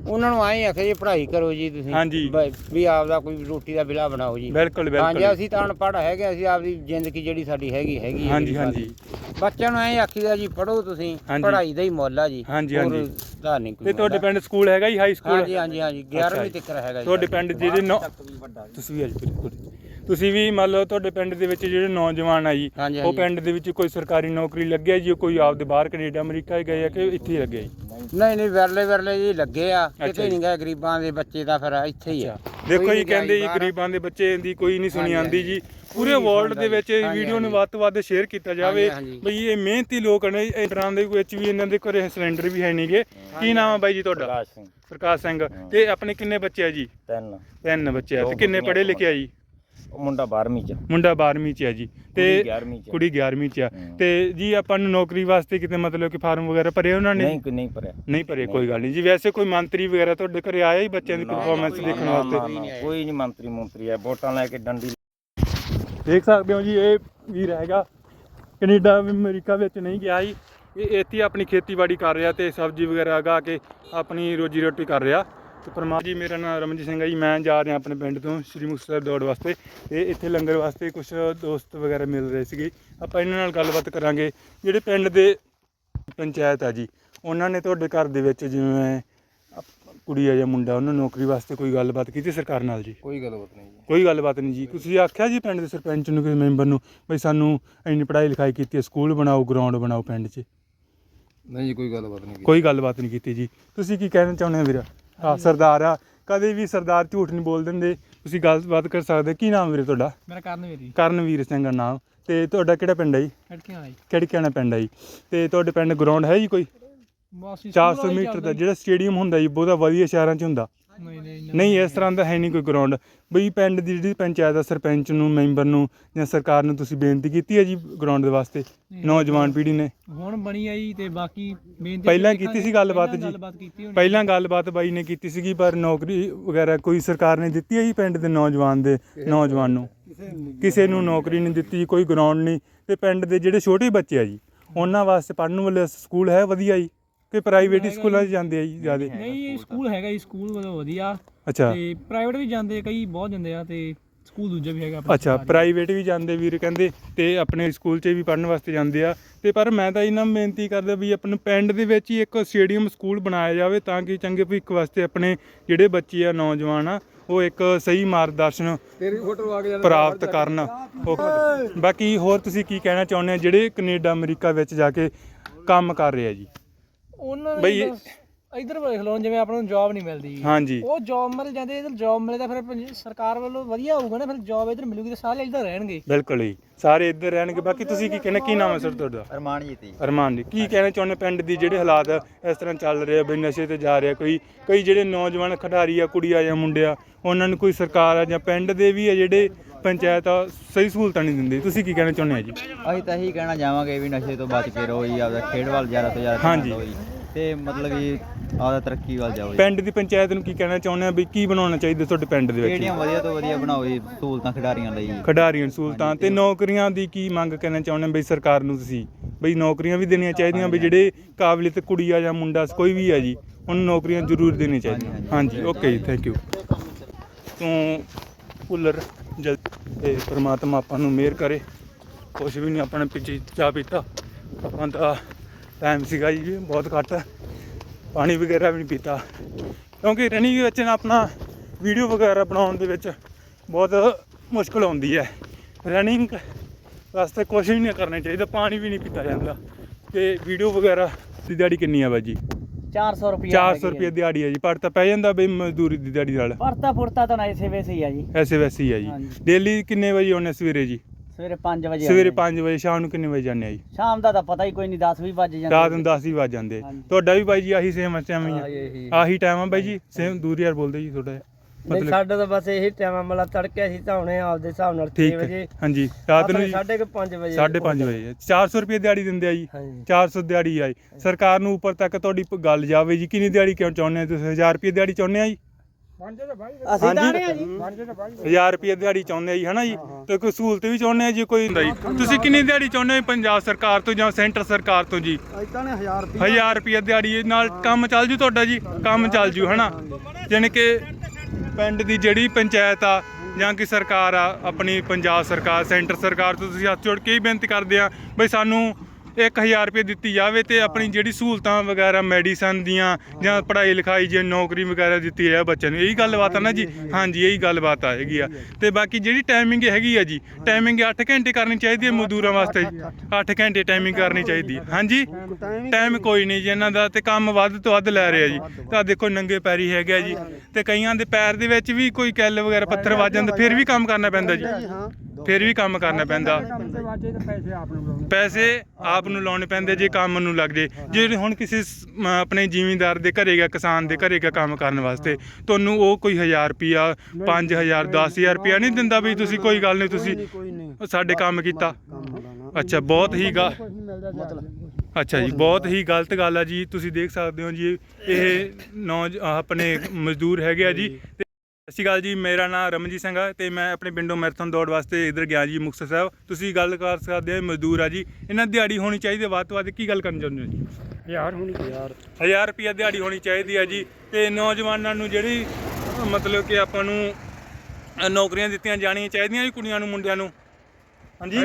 ਉਹਨਾਂ ਨੂੰ ਆਏ ਆਖੇ ਜੀ ਪੜ੍ਹਾਈ ਕਰੋ ਜੀ ਤੁਸੀਂ ਹਾਂਜੀ। ਬ- ਵੀ ਆਪਦਾ ਕੋਈ ਰੋਟੀ ਦਾ ਬਿਲਾ ਬਣਾਓ ਜੀ ਬਿਲਕੁਲ ਹਾਂਜੀ ਬਿਲਕੁਲ ਅਸੀਂ ਤਾਂ ਅਨਪੜ੍ਹ ਹੈਗੇ ਅਸੀਂ ਆਪਦੀ ਜ਼ਿੰਦਗੀ ਜਿਹੜੀ ਸਾਡੀ ਹੈਗੀ ਹੈਗੀ ਹੈ ਹਾਂਜੀ, ਹਾਂਜੀ। ਬੱਚਿਆਂ ਨੂੰ ਐਂ ਆਖੀਦਾ ਜੀ ਪੜੋ ਤੁਸੀਂ ਹਾਂਜੀ। ਪੜ੍ਹਾਈ ਦਾ ਹੀ ਮੁੱਲ ਆ ਜੀ ਹਾਂਜੀ, ਹੋਰ ਹਾਂਜੀ। ਦਾ ਨਹੀਂ ਕੋਈ ਤੇ ਤੁਹਾਡੇ। ਪਿੰਡ ਸਕੂਲ ਹੈਗਾ ਜੀ ਹਾਈ ਸਕੂਲ ਹਾਂਜੀ ਹਾਂਜੀ ਹਾਂਜੀ 11ਵੀਂ ਜੀ। ਤੱਕ ਹੈਗਾ ਜੀ ਤੁਹਾਡੇ। ਪਿੰਡ ਜਿਹੜੇ ਨੌ। ਤੁਸੀਂ ਵੀ ਅੱਜ ਬਿਲਕੁਲ ਤੁਸੀਂ ਵੀ ਮੰਨ ਲਓ ਤੁਹਾਡੇ ਪਿੰਡ ਦੇ ਵਿੱਚ ਜਿਹੜੇ ਨੌਜਵਾਨ ਆ ਜੀ ਹਾਂਜੀ, ਉਹ ਹਾਂਜੀ। ਪਿੰਡ ਦੇ ਵਿੱਚ ਕੋਈ ਸਰਕਾਰੀ ਨੌਕਰੀ ਲੱਗਿਆ ਜੀ ਕੋਈ ਆਪਦੇ ਬਾਹਰ ਕੈਨੇਡਾ ਅਮਰੀਕਾ ਹੀ ਗਏ ਆ ਕਿ ਇੱਥੇ ਹੀ ਲੱਗੇ ਜੀ? ਨਹੀਂ ਨਹੀਂ ਵਰਲੇ ਵਰਲੇ ਜੀ ਲੱਗੇ ਆ ਅੱਛਾ ਕਿਤੇ ਜੀ। ਨਹੀਂ ਗਏ ਗਰੀਬਾਂ ਦੇ ਬੱਚੇ ਤਾਂ ਫਿਰ ਇੱਥੇ ਹੀ ਆ। ਦੇਖੋ ਕੋਈ ਜੀ ਨਹੀਂ ਕਹਿੰਦੇ ਜੀ ਬਾਹਰ। ਗਰੀਬਾਂ ਦੇ ਬੱਚੇ ਦੀ ਕੋਈ ਨਹੀਂ ਸੁਣੀ ਹਾਂਜੀ, ਆਂਦੀ ਜੀ। ਪੂਰੇ ਨਹੀਂ ਵਰਲਡ ਸੁਣਦਾ ਦੇ ਵਿੱਚ ਇਹ ਹਾਂਜੀ, ਵੀਡੀਓ ਨੂੰ ਹਾਂਜੀ। ਵੱਧ ਤੋਂ ਵੱਧ ਸ਼ੇਅਰ ਕੀਤਾ ਜਾਵੇ। ਹਾਂਜੀ, ਹਾਂਜੀ। ਬਈ ਇਹ ਮਿਹਨਤੀ ਲੋਕ ਨੇ ਇਸ ਤਰ੍ਹਾਂ ਦੇ ਵਿੱਚ ਵੀ ਇਹਨਾਂ ਦੇ ਘਰੇ ਸਿਲੰਡਰ ਵੀ ਹੈ ਨਹੀਂਗੇ। ਕੀ ਨਾਮ ਆ ਬਾਈ ਜੀ ਤੁਹਾਡਾ? ਪ੍ਰਕਾਸ਼ ਸਿੰਘ। ਪ੍ਰਕਾਸ਼ ਸਿੰਘ। ਤੇ ਆਪਣੇ ਕਿੰਨੇ ਬੱਚੇ ਆ ਜੀ? ਤਿੰਨ। ਤਿੰਨ ਬੱਚੇ ਆ। ਤੇ ਦੋ ਕਿੰਨੇ ਪੜ੍ਹੇ ਲਿਖੇ ਆ ਜੀ? ਉਹ ਮੁੰਡਾ 12ਵੀਂ ਚ ਮੁੰਡਾ 12ਵੀਂ ਚ ਆ ਜੀ। ਤੇ ਕੁੜੀ 11ਵੀਂ ਚ। ਕੁੜੀ 11ਵੀਂ ਚ ਆ। ਹਮ। ਤੇ ਜੀ ਆਪਾਂ ਨੂੰ ਨੌਕਰੀ ਵਾਸਤੇ ਕਿਤੇ ਮਤਲਬ ਕਿ ਫਾਰਮ ਵਗੈਰਾ ਭਰੇ ਉਹਨਾਂ ਨੇ? ਨਹੀਂ ਕੋਈ ਨਹੀਂ ਪੜਿਆ ਨਹੀਂ ਭਰੇ ਕੋਈ ਗੱਲ ਨਹੀਂ ਜੀ। ਵੈਸੇ ਕੋਈ ਮੰਤਰੀ ਵਗੈਰਾ ਤੁਹਾਡੇ ਘਰੇ ਆਇਆ ਹੀ ਬੱਚਿਆਂ ਦੀ ਨਾ, ਪਰਫਾਰਮੈਂਸ ਕੋਈ ਦੇਖਣ ਨਾ, ਵਾਸਤੇ? ਨਾ, ਨਾ, ਕੋਈ ਨਹੀਂ ਮੰਤਰੀ ਮੰਤਰੀ ਹੈ ਵੋਟਾਂ ਲੈ ਕੇ ਡੰਡੀ ਦੇਖ ਸਕਦੇ ਹੋ ਜੀ ਇਹ ਵੀਰ ਹੈਗਾ ਕੈਨੇਡਾ ਵੀ ਅਮਰੀਕਾ ਵਿੱਚ ਨਹੀਂ ਗਿਆ ਜੀ। ਇਹ ਇੱਥੇ ਹੀ ਆਪਣੀ ਖੇਤੀਬਾੜੀ ਕਰ ਰਿਹਾ ਤੇ ਸਬਜ਼ੀ ਵਗੈਰਾ ਉਗਾ ਕੇ ਆਪਣੀ ਰੋਜੀ ਰੋਟੀ ਕਰ ਰਿਹਾ। ਤੇ ਪਰਮਾ ਜੀ ਮੇਰਾ ਨਾਮ ਰਮਨਜੀਤ ਸਿੰਘ ਹੈ ਜੀ। ਮੈਂ ਜਾ ਰਿਹਾ ਆਪਣੇ ਪਿੰਡ ਤੋਂ ਸ਼੍ਰੀ ਮੁਕਤਸਰ ਦੌੜ ਵਾਸਤੇ। ਤੇ ਇੱਥੇ ਲੰਗਰ ਵਾਸਤੇ ਕੁਝ ਦੋਸਤ ਵਗੈਰਾ ਮਿਲ ਰਹੇ ਸੀਗੇ। ਆਪਾਂ ਇਹਨਾਂ ਨਾਲ ਗੱਲਬਾਤ ਕਰਾਂਗੇ। ਜਿਹੜੇ ਪਿੰਡ ਦੇ ਪੰਚਾਇਤ ਆ ਜੀ ਉਹਨਾਂ ਨੇ ਤੁਹਾਡੇ ਘਰ ਦੇ ਵਿੱਚ ਜਿਵੇਂ ਕੁੜੀ ਆ ਜਾਂ ਮੁੰਡਾ ਉਹਨਾਂ ਨੂੰ ਨੌਕਰੀ ਵਾਸਤੇ ਕੋਈ ਗੱਲਬਾਤ ਕੀਤੀ ਸਰਕਾਰ ਨਾਲ ਜੀ? ਕੋਈ ਗੱਲਬਾਤ ਨਹੀਂ ਜੀ। ਕੋਈ ਗੱਲਬਾਤ ਨਹੀਂ ਜੀ। ਤੁਸੀਂ ਆਖਿਆ ਜੀ ਪਿੰਡ ਦੇ ਸਰਪੰਚ ਨੂੰ ਕਿਸੇ ਮੈਂਬਰ ਨੂੰ ਬਈ ਸਾਨੂੰ ਇੰਨੀ ਪੜ੍ਹਾਈ ਲਿਖਾਈ ਕੀਤੀ ਹੈ ਸਕੂਲ ਬਣਾਓ ਗਰਾਊਂਡ ਬਣਾਓ ਪਿੰਡ 'ਚ? ਨਹੀਂ ਜੀ ਕੋਈ ਗੱਲਬਾਤ ਨਹੀਂ ਕੋਈ ਗੱਲਬਾਤ ਨਹੀਂ ਕੀਤੀ ਜੀ। ਤੁਸੀਂ ਕੀ ਕਹਿਣਾ ਚਾਹੁੰਦੇ ਹੋ ਵੀਰ? ਆ ਸਰਦਾਰ ਆ। ਕਦੇ ਵੀ ਸਰਦਾਰ ਝੂਠ ਨਹੀਂ ਬੋਲ ਦਿੰਦੇ। ਤੁਸੀਂ ਗੱਲਬਾਤ ਕਰ ਸਕਦੇ। ਕੀ ਨਾਮ ਵੀਰੇ ਤੁਹਾਡਾ? ਮੇਰਾ ਕਰਨ ਵੀਰੀ ਕਰਨਵੀਰ ਸਿੰਘ ਦਾ ਨਾਮ। ਤੇ ਤੁਹਾਡਾ ਕਿਹੜਾ ਪਿੰਡ ਹੈ ਜੀ? ਖੜਕੀਆਂ ਕਿਹੜਾ ਪਿੰਡ ਹੈ ਜੀ। ਤੇ ਤੁਹਾਡੇ ਪਿੰਡ ਗਰਾਊਂਡ ਹੈ ਜੀ ਕੋਈ? ਬਸ 400 ਮੀਟਰ ਦਾ ਜਿਹੜਾ ਸਟੇਡੀਅਮ ਹੁੰਦਾ ਜੀ ਬਹੁਤਾ ਵਧੀਆ ਸ਼ਹਿਰਾਂ 'ਚ ਹੁੰਦਾ। ਨਹੀਂ ਇਸ ਤਰ੍ਹਾਂ ਦਾ ਹੈ ਨਹੀਂ ਕੋਈ ਗਰਾਊਂਡ ਬਈ ਪਿੰਡ ਦੀ ਜਿਹੜੀ ਪੰਚਾਇਤ ਦਾ ਸਰਪੰਚ ਨੂੰ ਮੈਂਬਰ ਨੂੰ ਜਾਂ ਸਰਕਾਰ ਨੂੰ ਤੁਸੀਂ ਬੇਨਤੀ ਕੀਤੀ ਹੈ ਜੀ ਗਰਾਊਂਡ ਦੇ ਵਾਸਤੇ? ਨੌਜਵਾਨ ਪੀੜ੍ਹੀ ਨੇ। ਹੁਣ ਬਣੀ ਆਈ ਤੇ ਬਾਕੀ ਮੇਨ ਪਹਿਲਾਂ ਕੀਤੀ ਸੀ ਗੱਲਬਾਤ ਜੀ। ਪਹਿਲਾਂ ਗੱਲਬਾਤ ਬਾਈ ਨੇ ਕੀਤੀ ਸੀਗੀ ਪਰ ਨੌਕਰੀ ਵਗੈਰਾ ਕੋਈ ਸਰਕਾਰ ਨੇ ਦਿੱਤੀ ਹੈ ਜੀ ਪਿੰਡ ਦੇ ਨੌਜਵਾਨ ਦੇ ਨੌਜਵਾਨ ਨੂੰ? ਕਿਸੇ ਨੂੰ ਨੌਕਰੀ ਨਹੀਂ ਦਿੱਤੀ ਕੋਈ ਗਰਾਊਂਡ ਨਹੀਂ। ਤੇ ਪਿੰਡ ਦੇ ਜਿਹੜੇ ਛੋਟੇ ਬੱਚੇ ਆ ਜੀ ਉਹਨਾਂ ਵਾਸਤੇ ਪੜ੍ਹਨ ਵਾਲੇ ਸਕੂਲ ਹੈ ਵਧੀਆ ਜੀ। ਕਿ ਪ੍ਰਾਈਵੇਟ ਸਕੂਲਾਂ 'ਚ ਜਾਂਦੇ ਆ ਜੀ ਜ਼ਿਆਦਾ? ਨਹੀਂ ਇਹ ਸਕੂਲ ਹੈਗਾ ਜੀ ਸਕੂਲ ਮਤਲਬ ਵਧੀਆ। ਅੱਛਾ। ਤੇ ਪ੍ਰਾਈਵੇਟ ਵੀ ਜਾਂਦੇ ਕਈ ਬਹੁਤ ਜਾਂਦੇ ਆ ਤੇ ਸਕੂਲ ਦੂਜਾ ਵੀ ਹੈਗਾ ਆਪਣਾ ਅੱਛਾ। ਪ੍ਰਾਈਵੇਟ ਵੀ ਜਾਂਦੇ ਵੀਰ ਕਹਿੰਦੇ ਤੇ ਆਪਣੇ ਸਕੂਲ 'ਚ ਵੀ ਪੜ੍ਹਨ ਵਾਸਤੇ ਜਾਂਦੇ ਆ। ਤੇ ਪਰ ਮੈਂ ਤਾਂ ਇਹਨਾਂ ਬੇਨਤੀ ਕਰਦਾ ਵੀ ਆਪਣੇ ਪਿੰਡ ਦੇ ਵਿੱਚ ਹੀ ਇੱਕ ਸਟੇਡੀਅਮ ਸਕੂਲ ਬਣਾਇਆ ਜਾਵੇ ਤਾਂ ਕਿ ਚੰਗੇ ਭਵਿੱਖ ਵਾਸਤੇ ਆਪਣੇ ਜਿਹੜੇ ਬੱਚੇ ਆ ਨੌਜਵਾਨ ਆ ਉਹ ਇੱਕ ਸਹੀ ਮਾਰਗਦਰਸ਼ਨ ਤੇਰੀ ਫੋਟੋ ਆ ਕੇ ਜਾਂਦਾ ਪ੍ਰਾਪਤ ਕਰਨ। ਬਾਕੀ ਹੋਰ ਤੁਸੀਂ ਕੀ ਕਹਿਣਾ ਚਾਹੁੰਦੇ ਆ ਜਿਹੜੇ ਕੈਨੇਡਾ ਅਮਰੀਕਾ ਵਿੱਚ ਜਾ ਕੇ ਕੰਮ ਕਰ ਰਹੇ ਆ ਜੀ? ਉਹਨਾਂ ਨੇ ਬਈ- ਇਧਰ ਵੇਖ ਲਓ ਜਿਵੇਂ ਆਪਾਂ ਨੂੰ ਜੌਬ ਨਹੀਂ ਮਿਲਦੀ। ਹਾਂਜੀ। ਉਹ ਜੌਬ ਮਿਲ ਜਾਂਦੇ ਇਧਰ ਜੌਬ ਮਿਲੇ ਤਾਂ ਫਿਰ ਪੰਜ- ਸਰਕਾਰ ਵੱਲੋਂ ਵਧੀਆ ਹੋਊਗਾ ਨਾ ਫਿਰ ਜੌਬ ਇਧਰ ਮਿਲੂਗੀ ਤੇ ਸਾਰੇ ਇਧਰ ਰਹਿਣਗੇ। ਬਿਲਕੁਲ ਜੀ ਸਾਰੇ ਇੱਧਰ ਰਹਿਣਗੇ। ਬਾਕੀ ਤੁਸੀਂ ਕੀ ਕਹਿਣਾ ਕੀ ਨਾਮ ਹੈ ਸਰ ਤੁਹਾਡਾ? ਅਰਮਾਨ ਜੀ ਤੀ। ਅਰਮਾਨ ਜੀ ਕੀ ਕਹਿਣਾ ਚਾਹੁੰਦੇ ਪਿੰਡ ਦੀ ਜਿਹੜੇ ਹਾਲਾਤ ਇਸ ਤਰ੍ਹਾਂ ਚੱਲ ਰਹੇ ਆ ਬਈ ਨਸ਼ੇ ਤੇ ਜਾ ਰਿਹਾ ਕੋਈ ਕਈ ਜਿਹੜੇ ਨੌਜਵਾਨ ਖਿਡਾਰੀ ਆ ਕੁੜੀਆਂ ਜਾਂ ਮੁੰਡੇ ਆ ਉਹਨਾਂ ਨੂੰ ਕੋਈ ਸਰਕਾਰ ਆ ਜਾਂ ਪਿੰਡ ਦੇ ਵੀ ਆ ਜਿਹੜੇ ਪੰਚਾਇਤ ਆ ਸਹੀ ਸਹੂਲਤਾਂ ਨਹੀਂ ਦਿੰਦੇ। ਤੁਸੀਂ ਕੀ ਕਹਿਣਾ ਚਾਹੁੰਦੇ ਆ ਜੀ? ਅਸੀਂ ਤਾਂ ਇਹੀ ਕਹਿਣਾ ਚਾਹਾਂਗੇ ਵੀ ਨਸ਼ੇ ਤੋਂ ਬਚ ਕੇ ਰਹੋ ਜੀ ਆਪਦਾ ਖੇਡ ਵੱਲ ਜ਼ਿਆਦਾ ਤੋਂ ਜ਼ਿਆਦਾ ਧਿਆਨ ਹਾਂਜੀ। ਦਿਓ ਜੀ। ਤੇ ਮਤਲਬ ਕਿ ਆਪਦਾ ਤਰੱਕੀ ਵੱਲ ਜਾਓ ਜੀ। ਪਿੰਡ ਦੀ ਪੰਚਾਇਤ ਨੂੰ ਕੀ ਕਹਿਣਾ ਚਾਹੁੰਦੇ ਆ ਵੀ ਕੀ ਬਣਾਉਣਾ ਚਾਹੀਦਾ ਤੁਹਾਡੇ ਪਿੰਡ ਦੇ ਵਿੱਚ? ਸਟੇਡੀਅਮ ਵਧੀਆ ਤੋਂ ਵਧੀਆ ਬਣਾਓ ਜੀ ਸਹੂਲਤਾਂ ਖਿਡਾਰੀਆਂ ਲਈ। ਜੀ ਖਿਡਾਰੀਆਂ ਨੂੰ ਸਹੂਲਤਾਂ ਤੇ ਨੌਕਰੀਆਂ ਦੀ ਕੀ ਮੰਗ ਕਰਨਾ ਚਾਹੁੰਦੇ ਆ ਬਈ ਸਰਕਾਰ ਨੂੰ ਤੁਸੀਂ? ਬਈ ਨੌਕਰੀਆਂ ਵੀ ਦੇਣੀਆਂ ਚਾਹੀਦੀਆਂ ਵੀ ਜਿਹੜੇ ਕਾਬਲਿਅਤ ਕੁੜੀ ਆ ਜਾਂ ਮੁੰਡਾ ਕੋਈ ਵੀ ਆ ਜੀ ਉਹਨੂੰ ਨੌਕਰੀਆਂ ਜ਼ਰੂਰ ਦੇਣੀਆਂ ਚਾਹੀਦੀਆਂ। ਹਾਂਜੀ ਓਕੇ ਜੀ ਥੈਂਕ ਯੂ ਤੂੰ ਕੂਲਰ। ਜਲ ਤੇ ਪ੍ਰਮਾਤਮਾ ਆਪਾਂ ਨੂੰ ਮਿਹਰ ਕਰੇ। ਕੁਛ ਵੀ ਨਹੀਂ ਆਪਾਂ ਨੇ ਪਿੱਛੇ ਚਾਹ ਪੀਤਾ। ਆਪਾਂ ਦਾ ਟਾਈਮ ਸੀਗਾ ਜੀ, ਬਹੁਤ ਘੱਟ। ਪਾਣੀ ਵਗੈਰਾ ਵੀ ਨਹੀਂ ਪੀਤਾ। ਕਿਉਂਕਿ ਰਨਿੰਗ ਵਿੱਚ ਨਾ ਆਪਣਾ ਵੀਡੀਓ ਵਗੈਰਾ ਬਣਾਉਣ ਦੇ ਵਿੱਚ ਬਹੁਤ ਮੁਸ਼ਕਲ ਆਉਂਦੀ ਹੈ। ਰਨਿੰਗ ਵਾਸਤੇ ਕੁਛ ਵੀ ਨਹੀਂ ਕਰਨਾ ਚਾਹੀਦਾ, ਪਾਣੀ ਵੀ ਨਹੀਂ ਪੀਤਾ ਜਾਂਦਾ। ਤੇ ਵੀਡੀਓ ਵਗੈਰਾ ਦੀ ਦਿਹਾੜੀ ਕਿੰਨੀ ਆ ਬਾਜੀ 400 ਰੁਪਏ 400 ਰੁਪਏ ਦਿਹਾੜੀ ਹੈ ਜੀ। ਪਰ ਤਾਂ ਪੈ ਜਾਂਦਾ ਬਈ ਮਜ਼ਦੂਰੀ ਦੀ ਦਿਹਾੜੀ ਨਾਲ। ਪਰਤਾ ਪੁਰਤਾ ਤਾਂ ਨਾ ਇਸੇ ਵੈਸੇ ਹੀ ਆ ਜੀ। ਐਸੇ ਵੈਸੇ ਹੀ ਆ ਜੀ। ਹਾਂਜੀ। ਡੇਲੀ ਕਿੰਨੇ ਵਜੇ ਆਉਂਦੇ ਸਵੇਰੇ ਜੀ? ਸਵੇਰੇ 5 ਵਜੇ ਸਵੇਰੇ ਆਉਂਦੇ 5 ਵਜੇ ਸ਼ਾਮ ਨੂੰ ਕਿੰਨੇ ਵਜੇ ਜਾਂਦੇ ਆ ਜੀ। ਸ਼ਾਮ ਦਾ ਤਾਂ ਪਤਾ ਹੀ ਕੋਈ ਨਹੀਂ 10 ਵੀ ਵੱਜ ਜਾਂਦੇ ਰਾਤ ਨੂੰ 10 ਹੀ ਵੱਜ ਜਾਂਦੇ। ਹਾਂਜੀ। ਤੁਹਾਡਾ ਵੀ ਬਾਈ ਜੀ ਆਹੀ ਸੇਮ ਟਾਈਮ ਹੀ ਆ। ਆਹੀ ਟਾਈਮ ਆ ਬਾਈ ਜੀ ਸੇਮ ਦੂਰ ਯਾਰ ਬੋਲਦੇ ਜੀ ਤੁਹਾਡਾ ਨਹੀਂ ਮਤਲਬ ਸਾਡਾ ਤਾਂ ਬਸ ਇਹੀ ਟਾਈਮ ਆ ਮਤਲਬ ਤੜਕੇ ਅਸੀਂ ਤਾਂ ਹੁਣੇ ਆਪਦੇ ਹਿਸਾਬ ਨਾਲ 6 ਠੀਕ ਵਜੇ ਹਾਂਜੀ ਰਾਤ ਨੂੰ ਜੀ ਸਾਢੇ ਕੁ ਪੰਜ ਵਜੇ 5:30 ਵਜੇ। 400 ਰੁਪਏ ਦਿਹਾੜੀ ਦਿੰਦੇ ਆ ਜੀ। ਹਾਂਜੀ। 400 ਦਿਹਾੜੀ ਆਈ ਸਰਕਾਰ ਨੂੰ ਉੱਪਰ ਤੱਕ ਤੁਹਾਡੀ ਗੱਲ ਜਾਵੇ ਜੀ। ਕਿੰਨੀ ਦਿਹਾੜੀ ਕਿਉਂ ਚਾਹੁੰਦੇ ਆ ਤੁਸੀਂ? 1000 ਰੁਪਏ ਦਿਹਾੜੀ ਚਾਹੁੰਦੇ ਆ ਜੀ? ਅਸੀਂ ਤਾਂ ਹਾਂਜੀ। ਆ ਜੀ। 1000 ਰੁਪਏ ਦਿਹਾੜੀ ਚਾਹੁੰਦੇ ਆ ਜੀ ਹਨਾ ਜੀ? ਤੇ ਕੋਈ ਸਹੂਲਤ ਵੀ ਚਾਹੁੰਦੇ ਆ ਜੀ ਕੋਈ ਹੁੰਦਾ ਜੀ। ਤੁਸੀਂ ਕਿੰਨੀ ਦਿਹਾੜੀ ਚਾਹੁੰਦੇ ਹੋ ਪੰਜਾਬ ਸਰਕਾਰ ਤੋਂ ਜਾਂ ਸੈਂਟਰ ਸਰਕਾਰ ਤੋਂ ਜੀ? ਤਾਂ ਨੇ 1000 ਰੁਪਏ। 1000 ਰੁਪਏ ਦਿਹਾੜੀ ਨਾਲ ਕੰਮ ਚੱਲ ਜੂ ਤੁਹਾਡਾ ਜੀ ਕੰਮ ਚੱਲ ਜੂ ਹਨਾ? ਜਾਣੀ ਕਿ ਪਿੰਡ ਦੀ ਜਿਹੜੀ ਪੰਚਾਇਤ ਆ ਜਾਂ ਕਿ ਸਰਕਾਰ ਆ, ਆਪਣੀ ਪੰਜਾਬ ਸਰਕਾਰ, ਸੈਂਟਰ ਸਰਕਾਰ ਤੋਂ ਤੁਸੀਂ ਹੱਥ ਜੋੜ ਕੇ ਹੀ ਬੇਨਤੀ ਕਰਦੇ ਆ, ਬਈ ਸਾਨੂੰ 1000 ਰੁਪਏ ਦਿੱਤੀ ਜਾਵੇ ਤੇ ਆਪਣੀ ਜਿਹੜੀ ਸਹੂਲਤਾਂ ਵਗੈਰਾ ਮੈਡੀਸਨ ਦੀਆਂ ਜਾਂ ਪੜ੍ਹਾਈ ਲਿਖਾਈ ਜੇ ਨੌਕਰੀ ਵਗੈਰਾ ਦਿੱਤੀ ਜਾਵੇ ਬੱਚਿਆਂ ਨੂੰ। ਇਹੀ ਗੱਲਬਾਤ ਆ ਨਾ ਜੀ। ਹਾਂਜੀ ਇਹੀ ਗੱਲਬਾਤ ਆ ਹੈਗੀ ਆ। ਤੇ ਬਾਕੀ ਜਿਹੜੀ ਟਾਈਮਿੰਗ ਹੈਗੀ ਆ ਜੀ ਟਾਈਮਿੰਗ 8 ਘੰਟੇ ਕਰਨੀ ਚਾਹੀਦੀ ਹੈ ਮਜ਼ਦੂਰਾਂ ਵਾਸਤੇ। 8 ਘੰਟੇ ਟਾਈਮਿੰਗ ਕਰਨੀ ਚਾਹੀਦੀ ਹੈ ਹਾਂਜੀ? ਟਾਈਮ ਕੋਈ ਨਹੀਂ ਜੀ ਇਹਨਾਂ ਦਾ ਤੇ ਕੰਮ ਵੱਧ ਤੋਂ ਵੱਧ ਲੈ ਰਿਹਾ ਜੀ। ਤਾਂ ਦੇਖੋ ਨੰਗੇ ਪੈਰੀ ਹੈਗੇ ਆ ਜੀ। ਤੇ ਕਈਆਂ ਦੇ ਪੈਰ ਦੇ ਵਿੱਚ ਵੀ ਕੋਈ ਕੈਲ ਵਗੈਰਾ ਪੱਥਰ ਵੱਜ ਜਾਂਦੇ ਫਿਰ ਵੀ ਕੰਮ ਕਰਨਾ ਪੈਂਦਾ ਜੀ। ਫਿਰ ਵੀ ਕੰਮ ਕਰਨਾ ਪੈਂਦਾ। ਪੈਸੇ ਆਪ ਨੂੰ ਲਾਉਣੇ ਪੈਂਦੇ। ਜੇ ਕੰਮ ਨੂੰ ਲੱਗ ਜੇ। ਜੇ ਹੁਣ ਕਿਸੇ ਸ- ਮ- ਆਪਣੇ ਜ਼ਿਮੀਂਦਾਰ ਦੇ ਘਰੇ ਗਿਆ ਕਿਸਾਨ ਦੇ ਘਰੇ ਗਿਆ ਕੰਮ ਕਰਨ ਵਾਸਤੇ ਤੁਹਾਨੂੰ ਉਹ ਕੋਈ 1000 ਰੁਪਿਆ 5000 10000 ਰੁਪਿਆ ਨਹੀਂ ਦਿੰਦਾ ਵੀ ਤੁਸੀਂ ਕੋਈ ਗੱਲ ਨਹੀਂ ਤੁਸੀਂ ਸਾਡੇ ਕੰਮ ਕੀਤਾ। ਅੱਛਾ ਬਹੁਤ ਹੀ ਗਾ ਅੱਛਾ ਜੀ ਬਹੁਤ ਹੀ ਗਲਤ ਗੱਲ ਆ ਜੀ ਤੁਸੀਂ ਦੇਖ ਸਕਦੇ ਹੋ ਜੀ ਇਹ ਨੌਜ ਆਪਣੇ ਮਜ਼ਦੂਰ ਹੈਗੇ ਆ ਜੀ। ਤੇ ਸਤਿ ਸ਼੍ਰੀ ਅਕਾਲ ਜੀ ਮੇਰਾ ਨਾਮ ਰਮਨਜੀਤ ਸਿੰਘ ਆ ਤੇ ਮੈਂ ਆਪਣੇ ਪਿੰਡੋਂ ਮੈਰਾਥਨ ਦੌੜ ਵਾਸਤੇ ਇਧਰ ਗਿਆ ਜੀ ਮੁਕਤਸਰ ਸਾਹਿਬ। ਤੁਸੀਂ ਗੱਲ ਕਰ ਸਕਦੇ ਹੋ ਮਜ਼ਦੂਰ ਆ ਜੀ। ਇਹਨਾਂ ਦਿਹਾੜੀ ਹੋਣੀ ਚਾਹੀਦੀ ਹੈ ਵੱਧ ਤੋਂ ਵੱਧ ਕੀ ਗੱਲ ਕਰਨ ਚਾਹੁੰਦੇ ਹੋ ਜੀ? ਯਾਰ ਹੁਣ ਯਾਰ 1000 ਰੁਪਿਆ ਦਿਹਾੜੀ ਹੋਣੀ ਚਾਹੀਦੀ ਹੈ ਜੀ ਤੇ ਨੌਜਵਾਨਾਂ ਨੂੰ ਜਿਹੜੀ ਮਤਲਬ ਕਿ ਆਪਾਂ ਨੂੰ ਨੌਕਰੀਆਂ ਦਿੱਤੀਆਂ ਜਾਣੀਆਂ ਚਾਹੀਦੀਆਂ ਜੀ ਕੁੜੀਆਂ ਨੂੰ ਮੁੰਡਿਆਂ ਨੂੰ। ਹਾਂਜੀ।